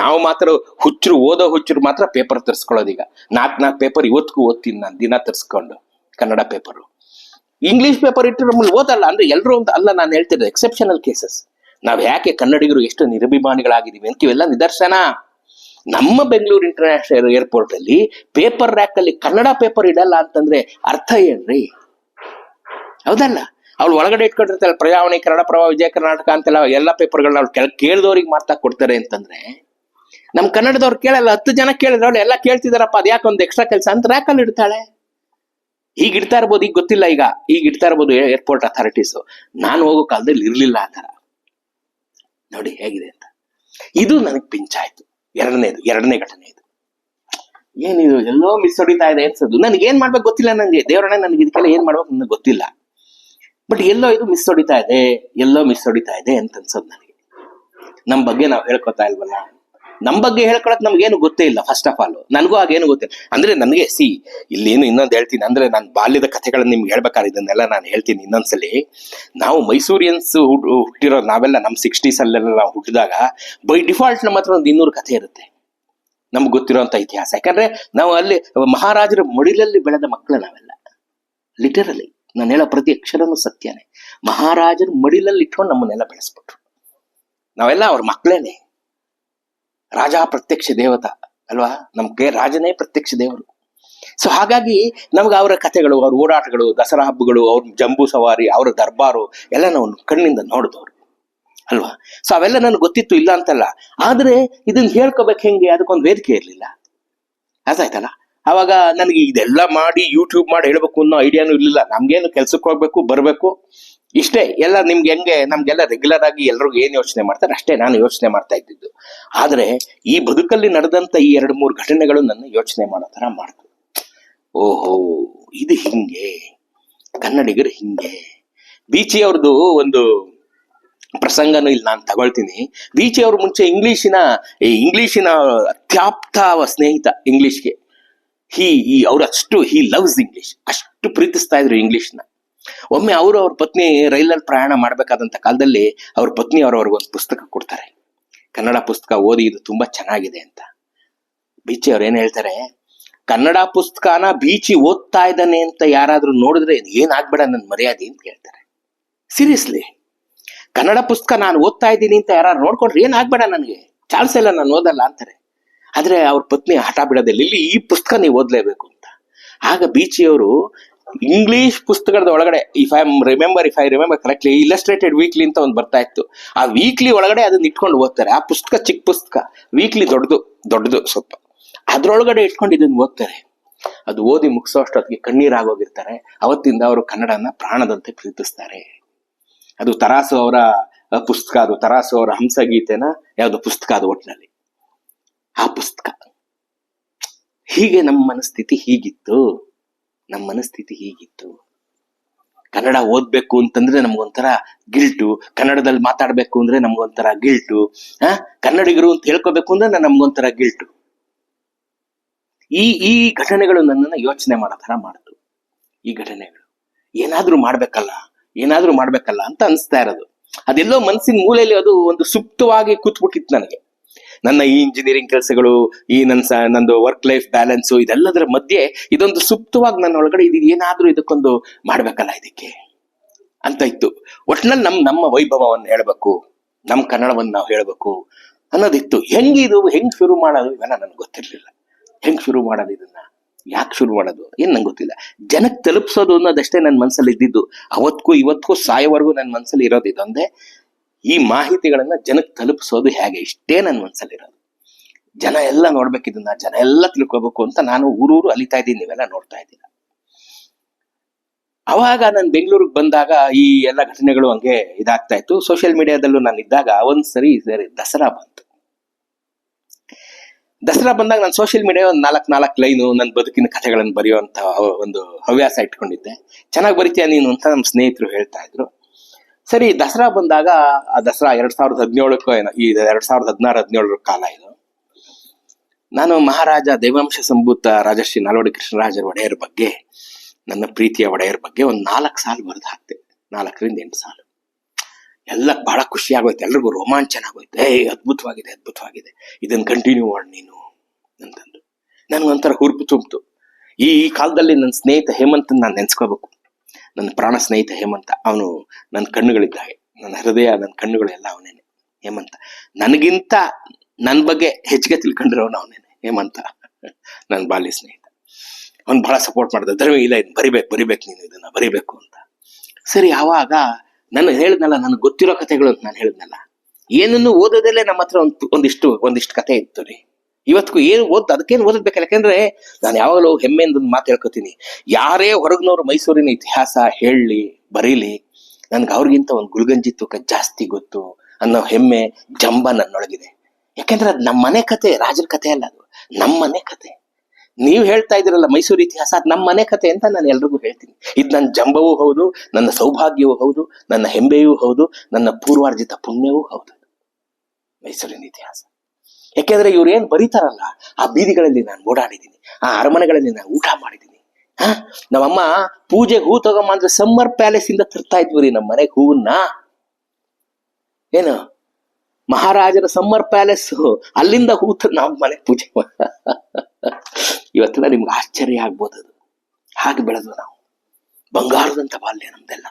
ನಾವು ಮಾತ್ರ ಹುಚ್ಚರು, ಓದೋ ಹುಚ್ಚರು ಮಾತ್ರ ಪೇಪರ್ ತರಿಸ್ಕೊಳ್ಳೋದೀಗ ನಾಲ್ಕು ನಾಲ್ಕು ಪೇಪರ್ ಇವತ್ತಿಗೂ ಓದ್ತೀನಿ ನಾನು, ದಿನ ತರಿಸ್ಕೊಂಡು, ಕನ್ನಡ ಪೇಪರು ಇಂಗ್ಲಿಷ್ ಪೇಪರ್ ಇಟ್ಟಿರೋ ಮುಂದೆ ಓದಲ್ಲ ಅಂದ್ರೆ ಎಲ್ಲರೂ ಅಂತ ಅಲ್ಲ, ನಾನು ಹೇಳ್ತಿರೋದು ಎಕ್ಸೆಪ್ಷನಲ್ ಕೇಸಸ್ ನಾವು ಯಾಕೆ ಕನ್ನಡಿಗರು ಎಷ್ಟು ನಿರಭಿಮಾನಿಗಳಾಗಿದ್ದೀವಿ ಅಂತ ಇವೆಲ್ಲ ನಿದರ್ಶನ. ನಮ್ಮ ಬೆಂಗಳೂರು ಇಂಟರ್ನ್ಯಾಷನಲ್ ಏರ್ಪೋರ್ಟ್ ಅಲ್ಲಿ ಪೇಪರ್ ರ್ಯಾಕ್ ಅಲ್ಲಿ ಕನ್ನಡ ಪೇಪರ್ ಇಡಲ್ಲ ಅಂತಂದ್ರೆ ಅರ್ಥ ಏನ್ರಿ? ಹೌದಲ್ಲ? ಅವ್ಳು ಒಳಗಡೆ ಇಟ್ಕೊಂಡಿರ್ತಾಳೆ ಪ್ರಜಾವಾಣಿ ಕನ್ನಡ ಪ್ರಭಾವ ವಿಜಯ ಕರ್ನಾಟಕ ಅಂತೆಲ್ಲ ಎಲ್ಲ ಪೇಪರ್ಗಳನ್ನ ಅವ್ಳು ಕೆಳ ಕೇಳಿದವ್ರಿಗೆ ಮಾರ್ತಾ ಕೊಡ್ತಾರೆ ಅಂತಂದ್ರೆ, ನಮ್ ಕನ್ನಡದವ್ರು ಕೇಳಲ್ಲ, ಹತ್ತು ಜನ ಕೇಳಿದ್ರೆ ಅವಳು ಎಲ್ಲ ಕೇಳ್ತಿದಾರಪ್ಪ, ಅದ್ಯಾಕೆ ಒಂದು ಎಕ್ಸ್ಟ್ರಾ ಕೆಲಸ ಅಂತ ರ್ಯಾಕಲ್ಲಿ ಇಡ್ತಾಳೆ. ಈಗ ಇಡ್ತಾ ಇರ್ಬೋದು, ಈಗ ಗೊತ್ತಿಲ್ಲ ಈಗ ಈಗ ಇಡ್ತಾ ಇರ್ಬೋದು ಏರ್ಪೋರ್ಟ್ ಅಥಾರಿಟೀಸ್ ನಾನು ಹೋಗೋ ಕಾಲದಲ್ಲಿ ಇರ್ಲಿಲ್ಲ ಆ ಥರ. ನೋಡಿ ಹೇಗಿದೆ ಅಂತ. ಇದು ನನಗೆ ಪಿಂಚ್ ಆಯ್ತು ಎರಡನೇದು ಎರಡನೇ ಘಟನೆ ಇದು. ಏನಿದು, ಎಲ್ಲೋ ಮಿಸ್ ಹೊಡಿತಾ ಇದೆ ಅನ್ಸೋದು. ನನಗೆ ಏನ್ ಮಾಡ್ಬೇಕು ಗೊತ್ತಿಲ್ಲ ನನಗೆ ದೇವರಣ್ಣ ನನಗೆ ಇದಕ್ಕೆಲ್ಲ ಏನ್ ಮಾಡ್ಬೇಕು ನನಗೆ ಗೊತ್ತಿಲ್ಲ. ಬಟ್ ಎಲ್ಲೋ ಇದು ಮಿಸ್ ಹೊಡಿತಾ ಇದೆ, ಎಲ್ಲೋ ಮಿಸ್ ಹೊಡಿತಾ ಇದೆ ಅಂತ ಅನ್ಸೋದು ನನಗೆ. ನಮ್ ಬಗ್ಗೆ ನಾವು ಹೇಳ್ಕೊತಾ ಇಲ್ವಲ್ಲ? ನಮ್ ಬಗ್ಗೆ ಹೇಳ್ಕೊಳಕ್ ನಮ್ಗೇನು ಗೊತ್ತೇ ಇಲ್ಲ ಫಸ್ಟ್ ಆಫ್ ಆಲ್ ನನಗೂ ಆಗೇನು ಗೊತ್ತಿಲ್ಲ ಅಂದ್ರೆ ನನಗೆ ಸಿ ಇಲ್ಲೇನು ಇನ್ನೊಂದು ಹೇಳ್ತೀನಿ. ಅಂದ್ರೆ ನಾನು ಬಾಲ್ಯದ ಕಥೆಗಳನ್ನ ನಿಮ್ಗೆ ಹೇಳ್ಬೇಕಾದ್ರೆ ಇದನ್ನೆಲ್ಲ ನಾನು ಹೇಳ್ತೀನಿ ಇನ್ನೊಂದ್ಸಲಿ. ನಾವು ಮೈಸೂರಿಯನ್ಸ್ ಹುಟ್ಟಿರೋ ನಾವೆಲ್ಲ ನಮ್ ಸಿಕ್ಸ್ಟೀಸ್ ಅಲ್ಲೆಲ್ಲ ನಾವು ಹುಟ್ಟಿದಾಗ ಬೈ ಡಿಫಾಲ್ಟ್ ನಮ್ಮ ಹತ್ರ ಒಂದು ಇನ್ನೂರು ಕಥೆ ಇರುತ್ತೆ. ನಮ್ಗೆ ಗೊತ್ತಿರೋಂಥ ಇತಿಹಾಸ. ಯಾಕಂದ್ರೆ ನಾವು ಅಲ್ಲಿ ಮಹಾರಾಜರ ಮಡಿಲಲ್ಲಿ ಬೆಳೆದ ಮಕ್ಕಳು ನಾವೆಲ್ಲ. ಲಿಟರಲಿ ನಾನು ಹೇಳೋ ಪ್ರತಿ ಅಕ್ಷರನು ಸತ್ಯನೇ. ಮಹಾರಾಜರ ಮಡಿಲಲ್ಲಿ ಇಟ್ಕೊಂಡು ನಮ್ಮನ್ನೆಲ್ಲ ಬೆಳೆಸ್ಬಿಟ್ರು. ನಾವೆಲ್ಲ ಅವ್ರ ಮಕ್ಕಳೇನೆ. ರಾಜ ಪ್ರತ್ಯಕ್ಷ ದೇವತ, ಅಲ್ವಾ? ನಮ್ಗೆ ರಾಜನೇ ಪ್ರತ್ಯಕ್ಷ ದೇವರು. ಸೊ ಹಾಗಾಗಿ ನಮ್ಗೆ ಅವರ ಕಥೆಗಳು, ಅವ್ರ ಓಡಾಟಗಳು, ದಸರಾ ಹಬ್ಬಗಳು, ಅವ್ರ ಜಂಬೂ ಸವಾರಿ, ಅವರ ದರ್ಬಾರು ಎಲ್ಲ ನಾವು ಕಣ್ಣಿಂದ ನೋಡಿದವರು, ಅಲ್ವಾ? ಸೊ ಅವೆಲ್ಲ ನನಗೆ ಗೊತ್ತಿತ್ತು, ಇಲ್ಲ ಅಂತಲ್ಲ. ಆದ್ರೆ ಇದನ್ನ ಹೇಳ್ಕೋಬೇಕು ಹೆಂಗೆ? ಅದಕ್ಕೊಂದು ವೇದಿಕೆ ಇರಲಿಲ್ಲ. ಅರ್ಥಾಯ್ತಲ್ಲ? ಅವಾಗ ನನಗೆ ಇದೆಲ್ಲ ಮಾಡಿ ಯೂಟ್ಯೂಬ್ ಮಾಡಿ ಹೇಳ್ಬೇಕು ಅನ್ನೋ ಐಡಿಯಾನು ಇರಲಿಲ್ಲ. ನಮ್ಗೇನು ಕೆಲ್ಸಕ್ಕೆ ಹೋಗ್ಬೇಕು, ಬರಬೇಕು. ಇಷ್ಟೇ, ಎಲ್ಲ ನಿಮ್ಗೆ ಹೆಂಗೆ, ನಮ್ಗೆಲ್ಲ ರೆಗ್ಯುಲರ್ ಆಗಿ ಎಲ್ರಿಗೂ ಏನು ಯೋಚನೆ ಮಾಡ್ತಾರೆ, ಅಷ್ಟೇ ನಾನು ಯೋಚನೆ ಮಾಡ್ತಾ ಇದ್ದಿದ್ದು. ಆದರೆ, ಈ ಬದುಕಲ್ಲಿ ನಡೆದಂತ ಈ ಎರಡು ಮೂರು ಘಟನೆಗಳು ನನ್ನ ಯೋಚನೆ ಮಾಡೋ ಥರ ಮಾಡ್ತು. ಓಹೋ, ಇದು ಹಿಂಗೆ, ಕನ್ನಡಿಗರು ಹಿಂಗೆ. ಬೀಚಿ ಅವ್ರದ್ದು ಒಂದು ಪ್ರಸಂಗನು ಇಲ್ಲಿ ನಾನು ತಗೊಳ್ತೀನಿ. ಬೀಚಿ ಅವ್ರ ಮುಂಚೆ ಇಂಗ್ಲೀಷಿನ, ಈ ಇಂಗ್ಲಿಶಿನ ಅತ್ಯಾಪ್ತ ಸ್ನೇಹಿತ ಇಂಗ್ಲಿಷ್ಗೆ. ಹಿ, ಈ ಅವ್ರು ಅಷ್ಟು ಹಿ ಲವ್ಸ್ ಇಂಗ್ಲಿಷ್ ಅಷ್ಟು ಪ್ರೀತಿಸ್ತಾ ಇದ್ರು ಇಂಗ್ಲಿಷ್ನ. ಒಮ್ಮೆ ಅವರು ಅವ್ರ ಪತ್ನಿ ರೈಲಲ್ಲಿ ಪ್ರಯಾಣ ಮಾಡಬೇಕಾದಂಥ ಕಾಲದಲ್ಲಿ ಅವ್ರ ಪತ್ನಿ ಅವರು ಅವ್ರಿಗೊಂದು ಪುಸ್ತಕ ಕೊಡ್ತಾರೆ. ಕನ್ನಡ ಪುಸ್ತಕ ಓದಿ ಇದು ತುಂಬಾ ಚೆನ್ನಾಗಿದೆ ಅಂತ. ಬೀಚಿ ಅವ್ರು ಏನು ಹೇಳ್ತಾರೆ? ಕನ್ನಡ ಪುಸ್ತಕನ ಬೀಚಿ ಓದ್ತಾ ಇದ್ದಾನೆ ಅಂತ ಯಾರಾದ್ರೂ ನೋಡಿದ್ರೆ ಏನಾಗ್ಬೇಡ ನನ್ನ ಮರ್ಯಾದೆ ಅಂತ ಕೇಳ್ತಾರೆ ಸೀರಿಯಸ್ಲಿ ಕನ್ನಡ ಪುಸ್ತಕ ನಾನು ಓದ್ತಾ ಇದ್ದೀನಿ ಅಂತ ಯಾರು ನೋಡ್ಕೊಂಡ್ರೆ ಏನಾಗ್ಬೇಡ ನನಗೆ? ಚಾನ್ಸ್ ಇಲ್ಲ, ನಾನು ಓದಲ್ಲ ಅಂತಾರೆ. ಆದ್ರೆ ಅವ್ರ ಪತ್ನಿ ಹಠ ಬಿಡೋದಿಲ್ಲ ಇಲ್ಲಿ ಈ ಪುಸ್ತಕ ನೀವು ಓದ್ಲೇಬೇಕು ಅಂತ. ಆಗ ಬೀಚಿಯವರು ಇಂಗ್ಲಿಷ್ ಪುಸ್ತಕದ ಒಳಗಡೆ if I remember if I remember correctly Illustrated Weekly ಅಂತ ಒಂದು ಬರ್ತಾ ಇತ್ತು. ಆ ವೀಕ್ಲಿ ಒಳಗಡೆ ಅದನ್ನ ಇಟ್ಕೊಂಡು ಓದ್ತಾರೆ. ಆ ಪುಸ್ತಕ ಚಿಕ್ಕ ಪುಸ್ತಕ ವೀಕ್ಲಿ ದೊಡ್ಡದು ದೊಡ್ಡದು ಸ್ವಲ್ಪ. ಅದ್ರೊಳಗಡೆ ಇಟ್ಕೊಂಡು ಇದನ್ನ ಓದ್ತಾರೆ. ಅದು ಓದಿ ಮುಗಿಸೋ ಅಷ್ಟೊತ್ತಿಗೆ ಕಣ್ಣೀರಾಗೋಗಿರ್ತಾರೆ. ಅವತ್ತಿಂದ ಅವರು ಕನ್ನಡನ ಪ್ರಾಣದಂತೆ ಪ್ರೀತಿಸ್ತಾರೆ. ಅದು ತರಾಸು ಅವರ ಪುಸ್ತಕ, ಅದು ತರಾಸು ಅವರ ಹಂಸಗೀತೆನ ಯಾವುದು ಪುಸ್ತಕ ಅದು ಒಟ್ಟಿನಲ್ಲಿ ಆ ಪುಸ್ತಕ. ಹೀಗೆ ನಮ್ಮ ಮನಸ್ಥಿತಿ ಹೀಗಿತ್ತು. ನಮ್ಮ ಮನಸ್ಥಿತಿ ಹೀಗಿತ್ತು. ಕನ್ನಡ ಓದ್ಬೇಕು ಅಂತಂದ್ರೆ ನಮ್ಗೊಂಥರ ಗಿಲ್ಟು ಕನ್ನಡದಲ್ಲಿ ಮಾತಾಡ್ಬೇಕು ಅಂದ್ರೆ ನಮ್ಗೊಂಥರ ಗಿಲ್ಟು ಆ? ಕನ್ನಡಿಗರು ಅಂತ ಹೇಳ್ಕೋಬೇಕು ಅಂದ್ರೆ ನಮ್ಗೊಂಥರ ಗಿಲ್ಟು ಈ ಈ ಘಟನೆಗಳು ನನ್ನನ್ನ ಯೋಚನೆ ಮಾಡೋ ಥರ ಮಾಡ್ತು. ಈ ಘಟನೆಗಳು. ಏನಾದ್ರೂ ಮಾಡ್ಬೇಕಲ್ಲ? ಏನಾದ್ರೂ ಮಾಡ್ಬೇಕಲ್ಲ ಅಂತ ಅನಿಸ್ತಾ ಇರೋದು. ಅದೆಲ್ಲೋ ಮನಸ್ಸಿನ ಮೂಲೆಯಲ್ಲಿ ಅದು ಒಂದು ಸುಪ್ತವಾಗಿ ಕೂತ್ಬಿಟ್ಟಿತ್ತು ನನಗೆ. ನನ್ನ ಈ ಇಂಜಿನಿಯರಿಂಗ್ ಕೆಲಸಗಳು, ಈ ನನ್ನ ನಂದು ವರ್ಕ್ ಲೈಫ್ ಬ್ಯಾಲೆನ್ಸ್ ಇದೆಲ್ಲದರ ಮಧ್ಯೆ ಇದೊಂದು ಸುಪ್ತವಾಗಿ ನನ್ನ ಒಳಗಡೆ ಇದು ಏನಾದ್ರೂ ಇದಕ್ಕೊಂದು ಮಾಡ್ಬೇಕಲ್ಲ ಇದಕ್ಕೆ? ಅಂತ ಇತ್ತು. ಒಟ್ಟಿನಲ್ಲಿ ನಮ್, ನಮ್ಮ ವೈಭವವನ್ನು ಹೇಳ್ಬೇಕು. ನಮ್ಮ ಕನ್ನಡವನ್ನು ನಾವು ಹೇಳ್ಬೇಕು ಅನ್ನೋದಿತ್ತು. ಹೆಂಗಿದು, ಹೆಂಗ್ ಶುರು ಮಾಡೋದು ಇವೆಲ್ಲ ನನ್ಗೆ ಗೊತ್ತಿರ್ಲಿಲ್ಲ. ಹೆಂಗ್ ಶುರು ಮಾಡೋದು ಇದನ್ನ? ಯಾಕೆ ಶುರು ಮಾಡೋದು? ಏನ್ ನಂಗೆ ಗೊತ್ತಿಲ್ಲ. ಜನಕ್ಕೆ ತಲುಪಿಸೋದು ಅನ್ನೋದಷ್ಟೇ ನನ್ನ ಮನಸ್ಸಲ್ಲಿ ಇದ್ದಿದ್ದು ಅವತ್ತಿಗೂ ಇವತ್ತಿಗೂ ಸಾಯೋವರೆಗೂ ನನ್ನ ಮನಸ್ಸಲ್ಲಿ ಇರೋದು ಇದೊಂದೇ. ಈ ಮಾಹಿತಿಗಳನ್ನ ಜನಕ್ಕೆ ತಲುಪಿಸೋದು ಹೇಗೆ? ಇಷ್ಟೇ ನನ್ನ ಮನಸ್ಸಲ್ಲಿರೋದು ಜನ ಎಲ್ಲ ನೋಡ್ಬೇಕು ನಾ ಜನ ಎಲ್ಲ ತಿಳ್ಕೊಬೇಕು ಅಂತ ನಾನು ಊರೂರು ಅಲಿತಾ ಇದ್ದೀನಿ, ನೀವೆಲ್ಲ ನೋಡ್ತಾ ಇದ್ದೀರಾ? ಅವಾಗ ನಾನು ಬೆಂಗಳೂರಿಗೆ ಬಂದಾಗ ಈ ಎಲ್ಲ ಘಟನೆಗಳು ಹಂಗೆ ಇದಾಗ್ತಾ ಇತ್ತು. ಸೋಷಿಯಲ್ ಮೀಡಿಯಾದಲ್ಲೂ ನಾನು ಇದ್ದಾಗ ಒಂದ್ಸರಿ ಸರಿ, ದಸರಾ ಬಂತು. ದಸರಾ ಬಂದಾಗ ನಾನು ಸೋಷಿಯಲ್ ಮೀಡಿಯಾ ಒಂದು ನಾಲ್ಕು ನಾಲ್ಕು ಲೈನು ನನ್ನ ಬದುಕಿನ ಕಥೆಗಳನ್ನು ಬರೆಯುವಂತ ಒಂದು ಹವ್ಯಾಸ ಇಟ್ಕೊಂಡಿದ್ದೆ. ಚೆನ್ನಾಗಿ ಬರಿತೀಯ ನೀನು ಅಂತ ನಮ್ಮ ಸ್ನೇಹಿತರು ಹೇಳ್ತಾ ಇದ್ರು. ಸರಿ, ದಸರಾ ಬಂದಾಗ, ಆ ದಸರಾ ಎರಡ್ ಸಾವಿರದ ಹದಿನೇಳಕ್ಕೂ ಈ ಎರಡ್ ಸಾವಿರದ ಹದಿನಾರು, ಹದಿನೇಳರ ಕಾಲ ಇದು. ನಾನು ಮಹಾರಾಜ ದೇವಾಂಶ ಸಂಭೂತ ರಾಜಶ್ರೀ ನಾಲ್ವಡಿ ಕೃಷ್ಣರಾಜರ ಒಡೆಯರ ಬಗ್ಗೆ, ನನ್ನ ಪ್ರೀತಿಯ ಒಡೆಯರ ಬಗ್ಗೆ ಒಂದು ನಾಲ್ಕು ಸಾಲು ಬರೆದು ಹಾಕ್ತೆ. ನಾಲ್ಕರಿಂದ ಎಂಟು ಸಾಲು. ಎಲ್ಲ ಬಹಳ ಖುಷಿ ಆಗೋಯ್ತು ಎಲ್ರಿಗೂ ರೋಮಾಂಚನ ಆಗೋಯ್ತು ಏ ಅದ್ಭುತವಾಗಿದೆ ಅದ್ಭುತವಾಗಿದೆ. ಇದನ್ನು ಕಂಟಿನ್ಯೂ ಮಾಡಿ ನೀನು, ಅಂತಂದು. ನನ್ಗೊಂಥರ ಹುರುಪು ತುಂಬಿತು. ಈ ಕಾಲದಲ್ಲಿ ನನ್ನ ಸ್ನೇಹಿತ ಹೇಮಂತ್ ನಾನು ನೆನ್ಸ್ಕೋಬೇಕು. ನನ್ನ ಪ್ರಾಣ ಸ್ನೇಹಿತ ಹೇಮಂತ, ಅವನು ನನ್ನ ಕಣ್ಣುಗಳಿದ್ದಾಗೆ. ನನ್ನ ಹೃದಯ, ನನ್ನ ಕಣ್ಣುಗಳೆಲ್ಲ ಅವನೇನೆ. ಹೇಮಂತ. ನನಗಿಂತ ನನ್ನ ಬಗ್ಗೆ ಹೆಚ್ಚಿಗೆ ತಿಳ್ಕೊಂಡಿರೋನು ಅವನೇನೆ. ಹೇಮಂತ. ನನ್ನ ಬಾಲ್ಯ ಸ್ನೇಹಿತ. ಅವ್ನು ಬಹಳ ಸಪೋರ್ಟ್ ಮಾಡ್ದೆ. ಧರ್ಮ ಇಲ್ಲ, ಇದು ಬರಿಬೇಕು ಬರಿಬೇಕು ನೀನು, ಇದನ್ನ ಬರಿಬೇಕು ಅಂತ. ಸರಿ, ಆವಾಗ ನಾನು ಹೇಳಿದ್ನಲ್ಲ, ನನಗೆ ಗೊತ್ತಿರೋ ಕಥೆಗಳು ಅಂತ ನಾನು ಹೇಳಿದ್ನಲ್ಲ. ಏನನ್ನು ಓದೋದಲ್ಲೇ ನಮ್ಮ ಹತ್ರ ಒಂದು, ಒಂದಿಷ್ಟು ಒಂದಿಷ್ಟು ಕತೆ ಇತ್ತು ರೀ. ಇವತ್ತಿಗೂ ಏನು ಓದ್, ಅದಕ್ಕೇನು ಓದಬೇಕಲ್ಲ ಯಾಕಂದ್ರೆ ನಾನು ಯಾವಾಗಲೂ ಹೆಮ್ಮೆಯಿಂದ ಒಂದು ಮಾತು ಹೇಳ್ಕೊತೀನಿ. ಯಾರೇ ಹೊರಗಿನವ್ರು ಮೈಸೂರಿನ ಇತಿಹಾಸ ಹೇಳಲಿ ಬರೀಲಿ, ನನ್ಗೆ ಅವ್ರಿಗಿಂತ ಒಂದು ಗುಲ್ಗಂಜಿ ತೂಕ ಜಾಸ್ತಿ ಗೊತ್ತು ಅನ್ನೋ ಹೆಮ್ಮೆ ಜಂಬ ನನ್ನೊಳಗಿದೆ. ಯಾಕೆಂದ್ರೆ ಅದು ನಮ್ಮ ಮನೆ ಕತೆ, ರಾಜರ ಕತೆ ಅಲ್ಲ ಅದು. ನಮ್ಮ ಮನೆ ಕತೆ. ನೀವು ಹೇಳ್ತಾ ಇದ್ದೀರಲ್ಲ ಮೈಸೂರು ಇತಿಹಾಸ, ಅದು ನಮ್ಮ ಮನೆ ಕತೆ ಅಂತ ನಾನು ಎಲ್ರಿಗೂ ಹೇಳ್ತೀನಿ. ಇದು ನನ್ನ ಜಂಬವೂ ಹೌದು, ನನ್ನ ಸೌಭಾಗ್ಯವೂ ಹೌದು, ನನ್ನ ಹೆಮ್ಮೆಯೂ ಹೌದು, ನನ್ನ ಪೂರ್ವಾರ್ಜಿತ ಪುಣ್ಯವೂ ಹೌದು. ಮೈಸೂರಿನ ಇತಿಹಾಸ. ಯಾಕೆಂದ್ರೆ ಇವ್ರು ಏನ್ ಬರೀತಾರಲ್ಲ, ಆ ಬೀದಿಗಳಲ್ಲಿ ನಾನು ಓಡಾಡಿದ್ದೀನಿ, ಆ ಅರಮನೆಗಳಲ್ಲಿ ನಾನು ಊಟ ಮಾಡಿದ್ದೀನಿ. ಹಾ? ನಮ್ಮಮ್ಮ ಪೂಜೆಗೆ ಹೂ ತಗೊಂಬ ಅಂದ್ರೆ ಸಮ್ಮರ್ ಪ್ಯಾಲೇಸ್ ಇಂದ ತರ್ತಾ ಇದ್ವಿ ರೀ ನಮ್ಮ ಮನೆಗೆ ಹೂವನ್ನ. ಏನು? ಮಹಾರಾಜರ ಸಮ್ಮರ್ ಪ್ಯಾಲೇಸ್, ಅಲ್ಲಿಂದ ಹೂ ನಮ್ಮ ಮನೆ ಪೂಜೆ ಇವತ್ತೆಲ್ಲ ನಿಮ್ಗೆ ಆಶ್ಚರ್ಯ ಆಗ್ಬೋದು ಅದು. ಹಾಗೆ ಬೆಳೆದ್ವು ನಾವು. ಬಂಗಾರದಂತ ಬಾಲ್ಯ ನಮ್ದೆಲ್ಲ.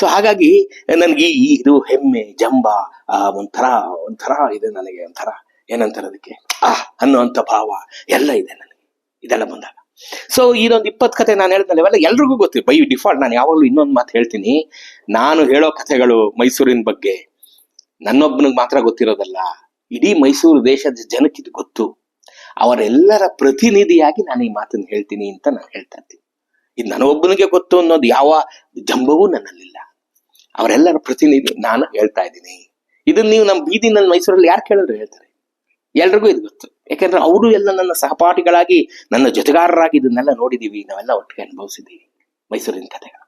ಸೊ ಹಾಗಾಗಿ, ನನಗೆ ಈ ಇದು ಹೆಮ್ಮೆ, ಜಂಬ, ಆ, ಒಂಥರ ಒಂಥರ ಇದೆ ನನಗೆ, ಒಂಥರ. ಏನಂತಾರೆ ಅದಕ್ಕೆ? ಆ, ಅನ್ನುವಂಥ ಭಾವ ಎಲ್ಲ ಇದೆ ನನಗೆ. ಇದೆಲ್ಲ ಬಂದಾಗ. ಸೊ ಇದೊಂದು ಇಪ್ಪತ್ತು ಕತೆ ನಾನು ಹೇಳ್ತೇನೆ ಇವೆಲ್ಲ ಎಲ್ರಿಗೂ ಗೊತ್ತು. ಬೈ ಡಿಫಾಲ್ಟ್ ನಾನು ಯಾವಾಗಲೂ ಇನ್ನೊಂದು ಮಾತು ಹೇಳ್ತೀನಿ. ನಾನು ಹೇಳೋ ಕಥೆಗಳು ಮೈಸೂರಿನ ಬಗ್ಗೆ ನನ್ನೊಬ್ಬನಿಗೆ ಮಾತ್ರ ಗೊತ್ತಿರೋದಲ್ಲ. ಇಡೀ ಮೈಸೂರು ದೇಶದ ಜನಕ್ಕಿದು ಗೊತ್ತು. ಅವರೆಲ್ಲರ ಪ್ರತಿನಿಧಿಯಾಗಿ ನಾನು ಈ ಮಾತನ್ನು ಹೇಳ್ತೀನಿ ಅಂತ ನಾನು ಹೇಳ್ತಾ ಇರ್ತೀನಿ. ಇದು ನನಗೊಬ್ಬನಿಗೆ ಗೊತ್ತು ಅನ್ನೋದು ಯಾವ ಜಂಬವೂ ನನ್ನಲ್ಲಿಲ್ಲ. ಅವರೆಲ್ಲರ ಪ್ರತಿನಿಧಿ ನಾನು ಹೇಳ್ತಾ ಇದ್ದೀನಿ. ಇದನ್ನ ನೀವು ನಮ್ಮ ನನ್ನ ಮೈಸೂರಲ್ಲಿ ಯಾರು ಕೇಳಿದ್ರು ಹೇಳ್ತಾರೆ. ಎಲ್ರಿಗೂ ಇದು ಗೊತ್ತು. ಯಾಕಂದ್ರೆ ಅವರು ಎಲ್ಲ ನನ್ನ ಸಹಪಾಠಿಗಳಾಗಿ, ನನ್ನ ಜೊತೆಗಾರರಾಗಿ ಇದನ್ನೆಲ್ಲ ನೋಡಿದೀವಿ. ನಾವೆಲ್ಲ ಒಟ್ಟಿಗೆ ಅನುಭವಿಸಿದ್ದೀವಿ ಮೈಸೂರಿನ ಕಥೆಗಳು.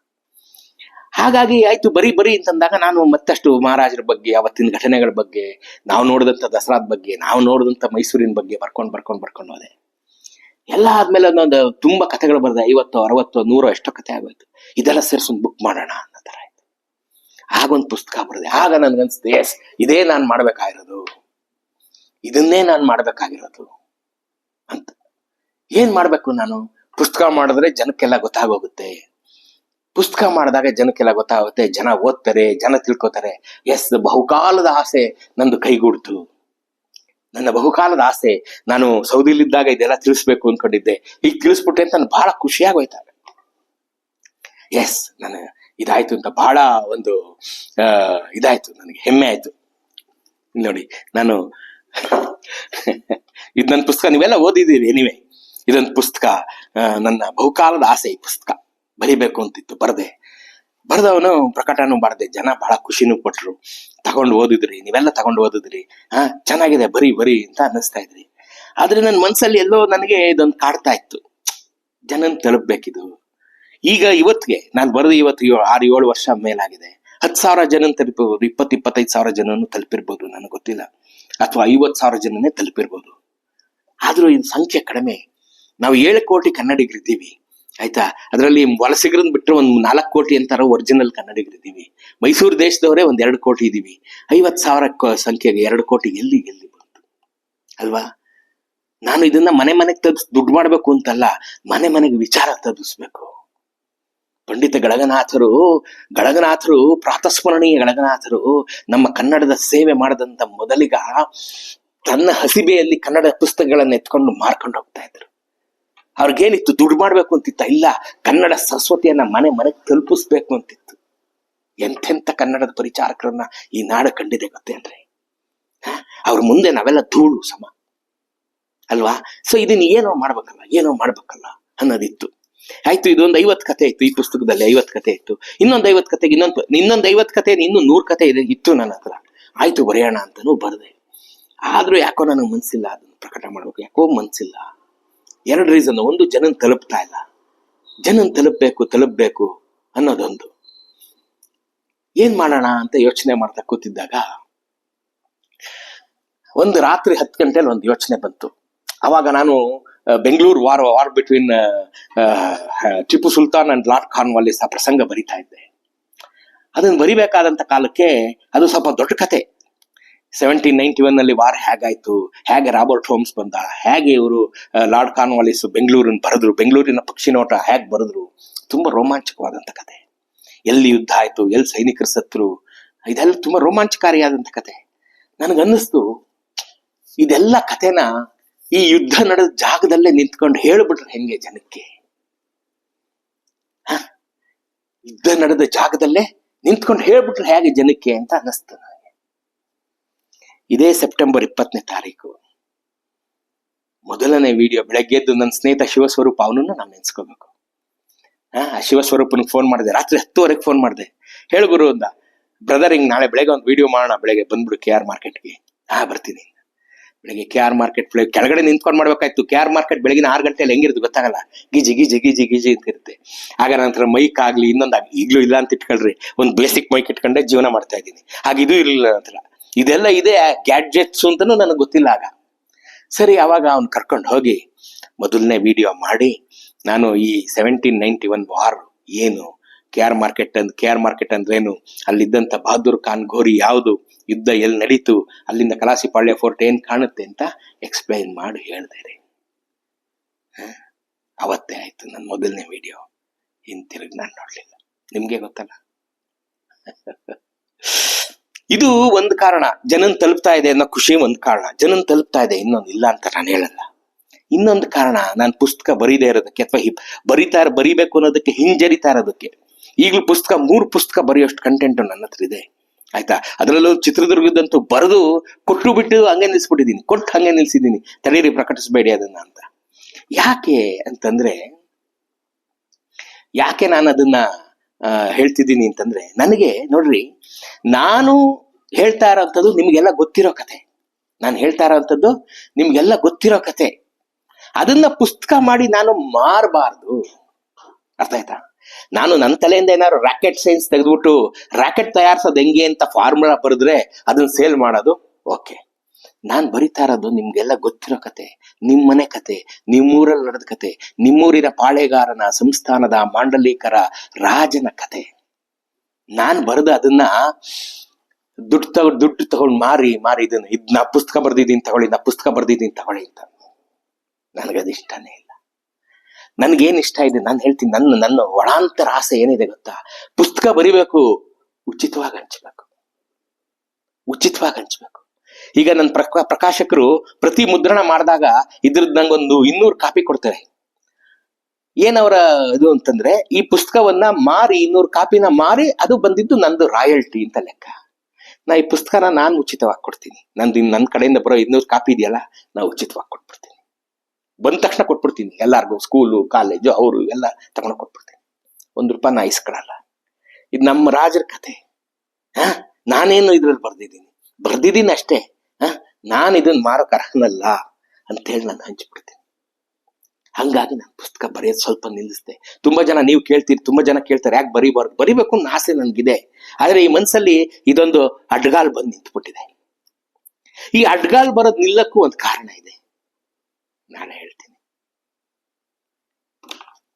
ಹಾಗಾಗಿ ಆಯ್ತು, ಬರೀ ಬರೀ ಅಂತಂದಾಗ ನಾನು ಮತ್ತಷ್ಟು ಮಹಾರಾಜರ ಬಗ್ಗೆ, ಅವತ್ತಿನ ಘಟನೆಗಳ ಬಗ್ಗೆ, ನಾವು ನೋಡಿದಂಥ ದಸರಾದ ಬಗ್ಗೆ, ನಾವು ನೋಡಿದಂಥ ಮೈಸೂರಿನ ಬಗ್ಗೆ ಬರ್ಕೊಂಡು ಬರ್ಕೊಂಡು ಬರ್ಕೊಂಡು ಹೋದೆ. ಎಲ್ಲ ಆದ್ಮೇಲೆ ಒಂದೊಂದು ತುಂಬಾ ಕಥೆಗಳು ಬರ್ದೆ, ಐವತ್ತು, ಅರವತ್ತು, ನೂರು ಎಷ್ಟೋ ಕಥೆ ಆಗೋಯ್ತು. ಇದೆಲ್ಲ ಸೇರ್ಸೊಂದು ಬುಕ್ ಮಾಡೋಣ ಅನ್ನೋ ಥರ ಆಯ್ತು. ಆಗೊಂದು ಪುಸ್ತಕ ಬರೆದೆ. ಆಗ ನನ್ಗನ್ಸುತ್ತೆ ಎಸ್ ಇದೇ ನಾನು ಮಾಡ್ಬೇಕಾಗಿರೋದು. ಇದನ್ನೇ ನಾನು ಮಾಡ್ಬೇಕಾಗಿರೋದು. ಅಂತ. ಏನ್ ಮಾಡ್ಬೇಕು ನಾನು? ಪುಸ್ತಕ ಮಾಡಿದ್ರೆ ಜನಕ್ಕೆಲ್ಲ ಗೊತ್ತಾಗೋಗುತ್ತೆ. ಪುಸ್ತಕ ಮಾಡಿದಾಗ ಜನಕ್ಕೆಲ್ಲ ಗೊತ್ತಾಗುತ್ತೆ. ಜನ ಓದ್ತಾರೆ, ಜನ ತಿಳ್ಕೊತಾರೆ. ಎಸ್ ಬಹುಕಾಲದ ಆಸೆ ನಂದು ಕೈಗೂಡ್ತು. ನನ್ನ ಬಹುಕಾಲದ ಆಸೆ, ನಾನು ಸೌದಿಲಿದ್ದಾಗ ಇದೆಲ್ಲ ತಿಳಿಸ್ಬೇಕು ಅನ್ಕೊಂಡಿದ್ದೆ. ಈಗ ತಿಳಿಸ್ಬಿಟ್ಟೆ ಅಂತ ನಾನು ಬಹಳ ಖುಷಿಯಾಗೋಯ್ತಾಗ. ಎಸ್ ನಾನು ಇದಾಯ್ತು ಅಂತ ಬಹಳ ಒಂದು ಇದಾಯ್ತು, ನನಗೆ ಹೆಮ್ಮೆ ಆಯ್ತು. ನೋಡಿ, ನಾನು ಇದು ನನ್ನ ಪುಸ್ತಕ, ನೀವೆಲ್ಲ ಓದಿದ್ದೀರಿ ಎನಿವೆ ಇದೊಂದು ಪುಸ್ತಕ ನನ್ನ ಬಹುಕಾಲದ ಆಸೆ ಈ ಪುಸ್ತಕ. ಬರಿಬೇಕು ಅಂತಿತ್ತು, ಬರದೆ. ಬರೆದವನು ಪ್ರಕಟನೂ ಮಾಡಿದೆ ಜನ ಬಹಳ ಖುಷಿನೂ ಪಟ್ರು ತಗೊಂಡು ಓದಿದ್ರಿ, ನೀವೆಲ್ಲ ತಗೊಂಡು ಓದಿದ್ರಿ, ಹಾ? ಚೆನ್ನಾಗಿದೆ, ಬರಿ ಬರಿ ಅಂತ ಅನ್ನಿಸ್ತಾ ಇದ್ರಿ. ಆದ್ರೆ ನನ್ನ ಮನ್ಸಲ್ಲಿ ಎಲ್ಲೋ ನನಗೆ ಇದೊಂದು ಕಾಡ್ತಾ ಇತ್ತು. ಜನನ್ ತಲುಪ್ಬೇಕಿದು. ಈಗ ಇವತ್ತಿಗೆ ನಾನು ಬರೆದು ಇವತ್ತು ಆರು, ಏಳು ವರ್ಷ ಮೇಲಾಗಿದೆ. ಹತ್ತು ಸಾವಿರ ಜನ ತಲುಪಬಹುದು ಇಪ್ಪತ್ತು ಇಪ್ಪತ್ತೈದು ಸಾವಿರ ಜನನು ತಲುಪಿರ್ಬೋದು, ನನಗೆ ಗೊತ್ತಿಲ್ಲ. ಅಥವಾ ಐವತ್ತು ಸಾವಿರ ಜನನೇ ತಲುಪಿರ್ಬೋದು. ಆದ್ರೂ ಇದು ಸಂಖ್ಯೆ ಕಡಿಮೆ. ನಾವು ಏಳು ಕೋಟಿ ಕನ್ನಡಿಗರಿದ್ದೀವಿ. ಆಯ್ತಾ? ಅದರಲ್ಲಿ ವಲಸಿಗರನ್ನ ಬಿಟ್ಟರೆ ಒಂದು ನಾಲ್ಕು ಕೋಟಿ ಅಂತಾರ ಒರಿಜಿನಲ್ ಕನ್ನಡಿಗರಿದ್ದೀವಿ. ಮೈಸೂರು ದೇಶದವರೇ ಒಂದ್ ಎರಡು ಕೋಟಿ ಇದೀವಿ. ಐವತ್ತು ಸಾವಿರ ಸಂಖ್ಯೆಗೆ ಎರಡು ಕೋಟಿ ಎಲ್ಲಿ ಎಲ್ಲಿ ಬಂತು? ಅಲ್ವಾ? ನಾನು ಇದನ್ನ ಮನೆ ಮನೆಗೆ ತದ್ ದುಡ್ಡು ಮಾಡಬೇಕು ಅಂತಲ್ಲ, ಮನೆ ಮನೆಗೆ ವಿಚಾರ ತದಿಸ್ಬೇಕು ಪಂಡಿತ ಗಳಗನಾಥರು ಗಳಗನಾಥರು, ಪ್ರಾತಸ್ಮರಣೀಯ ಗಳಗನಾಥರು, ನಮ್ಮ ಕನ್ನಡದ ಸೇವೆ ಮಾಡದಂತ ಮೊದಲಿಗ ತನ್ನ ಹಸಿಬೆಯಲ್ಲಿ ಕನ್ನಡ ಪುಸ್ತಕಗಳನ್ನ ಎತ್ಕೊಂಡು ಮಾರ್ಕೊಂಡು ಹೋಗ್ತಾ ಇದ್ರು. ಅವ್ರಿಗೇನಿತ್ತು ದುಡ್ಡು ಮಾಡ್ಬೇಕು ಅಂತಿತ್ತ? ಇಲ್ಲ, ಕನ್ನಡ ಸರಸ್ವತಿಯನ್ನ ಮನೆ ಮನೆಗೆ ತಲುಪಿಸ್ಬೇಕು ಅಂತಿತ್ತು. ಎಂಥೆಂಥ ಕನ್ನಡದ ಪರಿಚಾರಕರನ್ನ ಈ ನಾಡು ಕಂಡಿದೆ ಗೊತ್ತೇನ್ರಿ ಅವ್ರ ಮುಂದೆ ನಾವೆಲ್ಲ ಧೂಳು ಸಮ. ಅಲ್ವಾ? ಸೊ ಇದನ್ನ ಏನೋ ಮಾಡ್ಬೇಕಲ್ಲ ಏನೋ ಮಾಡ್ಬೇಕಲ್ಲ ಅನ್ನೋದಿತ್ತು. ಆಯ್ತು, ಇದೊಂದು ಐವತ್ತು ಕತೆ ಇತ್ತು ಈ ಪುಸ್ತಕದಲ್ಲಿ, ಐವತ್ತು ಕತೆ ಇತ್ತು ಇನ್ನೊಂದು ಐವತ್ತು ಕತೆಗೆ ಇನ್ನೊಂದು ಇನ್ನೊಂದು ಐವತ್ತು ಕತೆ, ಇನ್ನೂ ನೂರ್ ಕತೆ ಇದೆ, ಇತ್ತು ನನ್ನ ಹತ್ರ. ಆಯ್ತು, ಬರೆಯೋಣ ಅಂತಾನೂ ಬರದೆ. ಆದ್ರೂ ಯಾಕೋ ನನಗೆ ಮನ್ಸಿಲ್ಲ ಅದನ್ನ ಪ್ರಕಟ ಮಾಡ್ಬೇಕು, ಯಾಕೋ ಮನ್ಸಿಲ್ಲ. ಎರಡು ರೀಸನ್. ಒಂದು ಜನನ್ ತಲುಪ್ತಾ ಇಲ್ಲ. ಜನನ್ ತಲುಪಬೇಕು ತಲುಪಬೇಕು ಅನ್ನೋದೊಂದು. ಏನ್ ಮಾಡೋಣ ಅಂತ ಯೋಚನೆ ಮಾಡ್ತಾ ಕೂತಿದ್ದಾಗ, ಒಂದು ರಾತ್ರಿ ಹತ್ತು ಗಂಟೆಯಲ್ಲಿ ಒಂದು ಯೋಚನೆ ಬಂತು. ಅವಾಗ ನಾನು Bengaluru war war between Tipu Sultan and Lord Cornwallis ಆ ಪ್ರಸಂಗ ಬರಿತಾ ಇದ್ದೆ. ಅದನ್ನು ಬರಿಬೇಕಾದಂಥ ಕಾಲಕ್ಕೆ ಅದು ಸ್ವಲ್ಪ ದೊಡ್ಡ ಕತೆ. ಸೆವೆಂಟೀನ್ ನೈನ್ಟಿ ಒನ್ನಲ್ಲಿ ವಾರ್ ಹೇಗಾಯ್ತು? ಹೇಗೆ ರಾಬರ್ಟ್ ಹೋಮ್ಸ್ ಬಂದ? ಹೇಗೆ ಇವರು ಲಾರ್ಡ್ ಕಾರ್ನ್ವಾಲಿಸ್ ಬೆಂಗಳೂರನ್ನ ಬರೆದ್ರು? ಬೆಂಗಳೂರಿನ ಪಕ್ಷಿ ನೋಟ ಹೇಗೆ ಬರೆದ್ರು? ತುಂಬಾ ರೋಮಾಂಚಕವಾದಂತ ಕತೆ. ಎಲ್ಲಿ ಯುದ್ಧ ಆಯ್ತು? ಎಲ್ಲಿ ಸೈನಿಕರು ಸತ್ರು? ಇದೆಲ್ಲ ತುಂಬಾ ರೋಮಾಂಚಕಾರಿಯಾದಂತ ಕತೆ. ನನಗನ್ನಿಸ್ತು, ಇದೆಲ್ಲ ಕಥೆನ ಈ ಯುದ್ಧ ನಡೆದ ಜಾಗದಲ್ಲೇ ನಿಂತ್ಕೊಂಡು ಹೇಳ್ಬಿಟ್ರೆ ಹೆಂಗೆ ಜನಕ್ಕೆ? ಯುದ್ಧ ನಡೆದ ಜಾಗದಲ್ಲೇ ನಿಂತ್ಕೊಂಡು ಹೇಳ್ಬಿಟ್ರೆ ಹೇಗೆ ಜನಕ್ಕೆ ಅಂತ ಅನ್ನಿಸ್ತು ನನಗೆ. ಇದೇ ಸೆಪ್ಟೆಂಬರ್ ಇಪ್ಪತ್ತನೇ ತಾರೀಕು. ಮೊದಲನೇ ವಿಡಿಯೋ ಬೆಳಗ್ಗೆ ಎದ್ದು ನನ್ನ ಸ್ನೇಹಿತ ಶಿವಸ್ವರೂಪ, ಅವನನ್ನು ನಾನು ನೆನ್ಸ್ಕೋಬೇಕು. ಆ ಆ ಶಿವಸ್ವರೂಪನಿಗೆ ಫೋನ್ ಮಾಡಿದೆ. ರಾತ್ರಿ ಹತ್ತುವರೆಗೆ ಫೋನ್ ಮಾಡಿದೆ. ಹೇಳು ಗುರು ಅಂದ. ಬ್ರದರ್ ಹಿಂಗ್ ನಾಳೆ ಬೆಳಗ್ಗೆ ಒಂದು ವಿಡಿಯೋ ಮಾಡೋಣ. ಬೆಳಗ್ಗೆ ಬಂದ್ಬಿಡು ಕೆ ಆರ್ ಮಾರ್ಕೆಟ್ಗೆ ಹಾ ಬರ್ತೀನಿ ಬೆಳಗ್ಗೆ ಕೆ ಆರ್ ಮಾರ್ಕೆಟ್ ಕೆಳಗಡೆ ನಿಂತ್ಕೊಂಡು ಮಾಡ್ಬೇಕಾಯ್ತು. ಕೆ ಆರ್ ಮಾರ್ಕೆಟ್ ಬೆಳಗಿನ ಆರು ಗಂಟೆಯಲ್ಲಿ ಹೆಂಗಿರುತ್ತೆ ಗೊತ್ತಾಗಲ್ಲ. ಗಿಜಿ ಗಿಜಿ ಗಿಜಿ ಗಿಜಿ ಅಂತ ಇರುತ್ತೆ. ಆಗ ನಂತರ ಮೈಕ್ ಆಗ್ಲಿ ಇನ್ನೊಂದಾಗ್ಲಿ ಈಗಲೂ ಇಲ್ಲ ಅಂತ ಇಟ್ಕೊಳ್ರಿ. ಒಂದು ಬೇಸಿಕ್ ಮೈಕ್ ಇಟ್ಕೊಂಡೆ ಜೀವನ ಮಾಡ್ತಾ ಇದ್ದೀನಿ. ಆಗ ಇದು ಇರಲಿಲ್ಲ ನಂತರ ಇದೆಲ್ಲ ಇದೆ ಗ್ಯಾಡ್ಜೆಟ್ಸ್ ಅಂತಾನು ನನಗೆ ಗೊತ್ತಿಲ್ಲ ಆಗ. ಸರಿ, ಅವಾಗ ಅವ್ನು ಕರ್ಕೊಂಡು ಹೋಗಿ ಮೊದಲನೇ ವಿಡಿಯೋ ಮಾಡಿ, ನಾನು ಈ ಸೆವೆಂಟೀನ್ ನೈಂಟಿ ಒನ್ ವಾರ್ ಏನು ಕೆ ಆರ್ ಮಾರ್ಕೆಟ್ ಅಂದ್ ಕೆ ಆರ್ ಮಾರ್ಕೆಟ್ ಅಂದ್ರೇನು ಅಲ್ಲಿದ್ದಂಥ ಬಹದ್ದೂರ್ ಖಾನ್ ಘೋರಿ ಯಾವುದು, ಯುದ್ಧ ಎಲ್ಲಿ ನಡೀತು, ಅಲ್ಲಿಂದ ಕಲಾಸಿಪಾಳ್ಯ ಫೋರ್ಟ್ ಏನು ಕಾಣುತ್ತೆ ಅಂತ ಎಕ್ಸ್ಪ್ಲೈನ್ ಮಾಡಿ ಹೇಳ್ದೆ. ರೀ? ಅವತ್ತೇ ಆಯ್ತು ನನ್ನ ಮೊದಲನೇ ವಿಡಿಯೋ ಹಿಂತಿರುಗಿ ನಾನು ನೋಡಲಿಲ್ಲ. ನಿಮಗೆ ಗೊತ್ತಲ್ಲ? ಇದು ಒಂದು ಕಾರಣ. ಜನನ್ ತಲುಪ್ತಾ ಇದೆ ಅನ್ನೋ ಖುಷಿ ಒಂದು ಕಾರಣ. ಜನನ್ ತಲುಪ್ತಾ ಇದೆ, ಇನ್ನೊಂದು ಇಲ್ಲ ಅಂತ ನಾನು ಹೇಳಲ್ಲ. ಇನ್ನೊಂದು ಕಾರಣ ನಾನು ಪುಸ್ತಕ ಬರೀದೇ ಇರೋದಕ್ಕೆ ಅಥವಾ ಬರೀತಾ ಬರಿಬೇಕು ಅನ್ನೋದಕ್ಕೆ ಹಿಂಜರಿತಾ ಇರೋದಕ್ಕೆ. ಈಗಲೂ ಪುಸ್ತಕ, ಮೂರು ಪುಸ್ತಕ ಬರೆಯೋಷ್ಟು ಕಂಟೆಂಟ್ ನನ್ನ ಹತ್ರ ಇದೆ. ಆಯ್ತಾ? ಅದರಲ್ಲೂ ಚಿತ್ರದುರ್ಗದಂತೂ ಬರೆದು ಕೊಟ್ಟು ಬಿಟ್ಟು ಹಂಗೆ ನಿಲ್ಸ್ಬಿಟ್ಟಿದ್ದೀನಿ ಕೊಟ್ಟು ಹಂಗೆ ನಿಲ್ಸಿದ್ದೀನಿ ತಡೀರಿ, ಪ್ರಕಟಿಸಬೇಡಿ ಅದನ್ನ ಅಂತ. ಯಾಕೆ ಅಂತಂದ್ರೆ, ಯಾಕೆ ನಾನು ಅದನ್ನ ಹೇಳ್ತಿದ್ದೀನಿ ಅಂತಂದ್ರೆ, ನನಗೆ ನೋಡ್ರಿ, ನಾನು ಹೇಳ್ತಾ ಇರೋಂಥದ್ದು ನಿಮ್ಗೆಲ್ಲ ಗೊತ್ತಿರೋ ಕತೆ. ನಾನು ಹೇಳ್ತಾ ಇರೋಂಥದ್ದು ನಿಮ್ಗೆಲ್ಲ ಗೊತ್ತಿರೋ ಕತೆ. ಅದನ್ನ ಪುಸ್ತಕ ಮಾಡಿ ನಾನು ಮಾರಬಾರ್ದು. ಅರ್ಥ ಆಯ್ತಾ? ನಾನು ನನ್ನ ತಲೆಯಿಂದ ಏನಾದ್ರು ರಾಕೆಟ್ ಸೈನ್ಸ್ ತೆಗೆದ್ಬಿಟ್ಟು, ರಾಕೆಟ್ ತಯಾರಿಸೋದು ಹೆಂಗೆ ಅಂತ ಫಾರ್ಮುಲಾ ಬರೆದ್ರೆ ಅದನ್ನ ಸೇಲ್ ಮಾಡೋದು, ಓಕೆ. ನಾನ್ ಬರಿತಾ ಇರೋದು ನಿಮ್ಗೆಲ್ಲ ಗೊತ್ತಿರೋ ಕತೆ ನಿಮ್ಮನೆ ಕತೆ, ನಿಮ್ಮೂರಲ್ಲಿ ನಡೆದ ಕತೆ, ನಿಮ್ಮೂರಿನ ಪಾಳೆಗಾರನ ಸಂಸ್ಥಾನದ ಮಾಂಡಲೀಕರ ರಾಜನ ಕತೆ. ನಾನು ಬರೆದ ಅದನ್ನ ದುಡ್ಡು ತಗೊ, ದುಡ್ಡು ತಗೊಂಡು ಮಾರಿ ಮಾರಿ ಇದನ್ನ, ಇದ್ ನಾ ಪುಸ್ತಕ ಬರ್ದಿದ್ದೀನಿ ತಗೊಳ್ಳಿ, ನಾ ಪುಸ್ತಕ ಬರ್ದಿದ್ದೀನಿ ತಗೊಳ್ಳಿ ಅಂತ. ನನಗದು ಇಷ್ಟನೇ ಇಲ್ಲ. ನನ್ಗೇನ್ ಇಷ್ಟ ಇದೆ, ನಾನು ಹೇಳ್ತೀನಿ, ನನ್ನ ನನ್ನ ಒಳಾಂತರ ಆಸೆ ಏನಿದೆ ಗೊತ್ತಾ? ಪುಸ್ತಕ ಬರಿಬೇಕು, ಉಚಿತವಾಗಿ ಹಂಚಬೇಕು. ಉಚಿತವಾಗಿ ಹಂಚ್ಬೇಕು. ಈಗ ನನ್ನ ಪ್ರಕ, ಪ್ರಕಾಶಕರು ಪ್ರತಿ ಮುದ್ರಣ ಮಾಡಿದಾಗ ಇದ್ರದ್ದು ನಂಗೊಂದು ಇನ್ನೂರು ಕಾಪಿ ಕೊಡ್ತಾರೆ ಏನವರ ಇದು ಅಂತಂದ್ರೆ, ಈ ಪುಸ್ತಕವನ್ನ ಮಾರಿ, ಇನ್ನೂರು ಕಾಪಿನ ಮಾರಿ, ಅದು ಬಂದಿದ್ದು ನಂದು ರಾಯಲ್ಟಿ ಅಂತ ಲೆಕ್ಕ. ನಾ ಈ ಪುಸ್ತಕನ ನಾನು ಉಚಿತವಾಗಿ ಕೊಡ್ತೀನಿ. ನಂದು ನನ್ನ ಕಡೆಯಿಂದ ಬರೋ ಇನ್ನೂರು ಕಾಪಿ ಇದೆಯಲ್ಲ, ನಾ ಉಚಿತವಾಗಿ ಕೊಟ್ಬಿಡ್ತೀನಿ. ಬಂದ ತಕ್ಷಣ ಕೊಟ್ಬಿಡ್ತೀನಿ. ಎಲ್ಲಾರ್ಗು, ಸ್ಕೂಲು, ಕಾಲೇಜು, ಅವರು ಎಲ್ಲ ತಗೊಂಡು ಕೊಟ್ಬಿಡ್ತೀನಿ. ಒಂದು ರೂಪಾಯಿ ನಾ ಇಸ್ಕೊಳಲ್ಲ. ಇದು ನಮ್ಮ ರಾಜರ ಕತೆ. ನಾನೇನು ಇದ್ರಲ್ಲಿ ಬರ್ದಿದ್ದೀನಿ? ಬರ್ದಿದ್ದೀನಿ ಅಷ್ಟೇ. ನಾನು ಇದನ್ನ ಮಾರೋಕ್ ಅರ್ಹನಲ್ಲ ಅಂತೇಳಿ ನಾನು ಹಂಚ್ಬಿಡ್ತೀನಿ. ಹಂಗಾಗಿ ನಾನು ಪುಸ್ತಕ ಬರೆಯೋದು ಸ್ವಲ್ಪ ನಿಲ್ಲಿಸ್ದೆ. ತುಂಬಾ ಜನ ನೀವು ಕೇಳ್ತೀರಿ, ತುಂಬಾ ಜನ ಕೇಳ್ತಾರೆ, ಯಾಕೆ ಬರೀಬಾರ್ದು? ಬರಿಬೇಕು ಅನ್ನೋ ಆಸೆ ನನಗಿದೆ. ಆದ್ರೆ ಈ ಮನಸ್ಸಲ್ಲಿ ಇದೊಂದು ಅಡ್ಗಾಲ್ ಬಂದು ನಿಂತ್ಬಿಟ್ಟಿದೆ. ಈ ಅಡ್ಗಾಲ್ ಬರೋದು ನಿಲ್ಲಕ್ಕೂ ಒಂದು ಕಾರಣ ಇದೆ. ನಾನು ಹೇಳ್ತೀನಿ.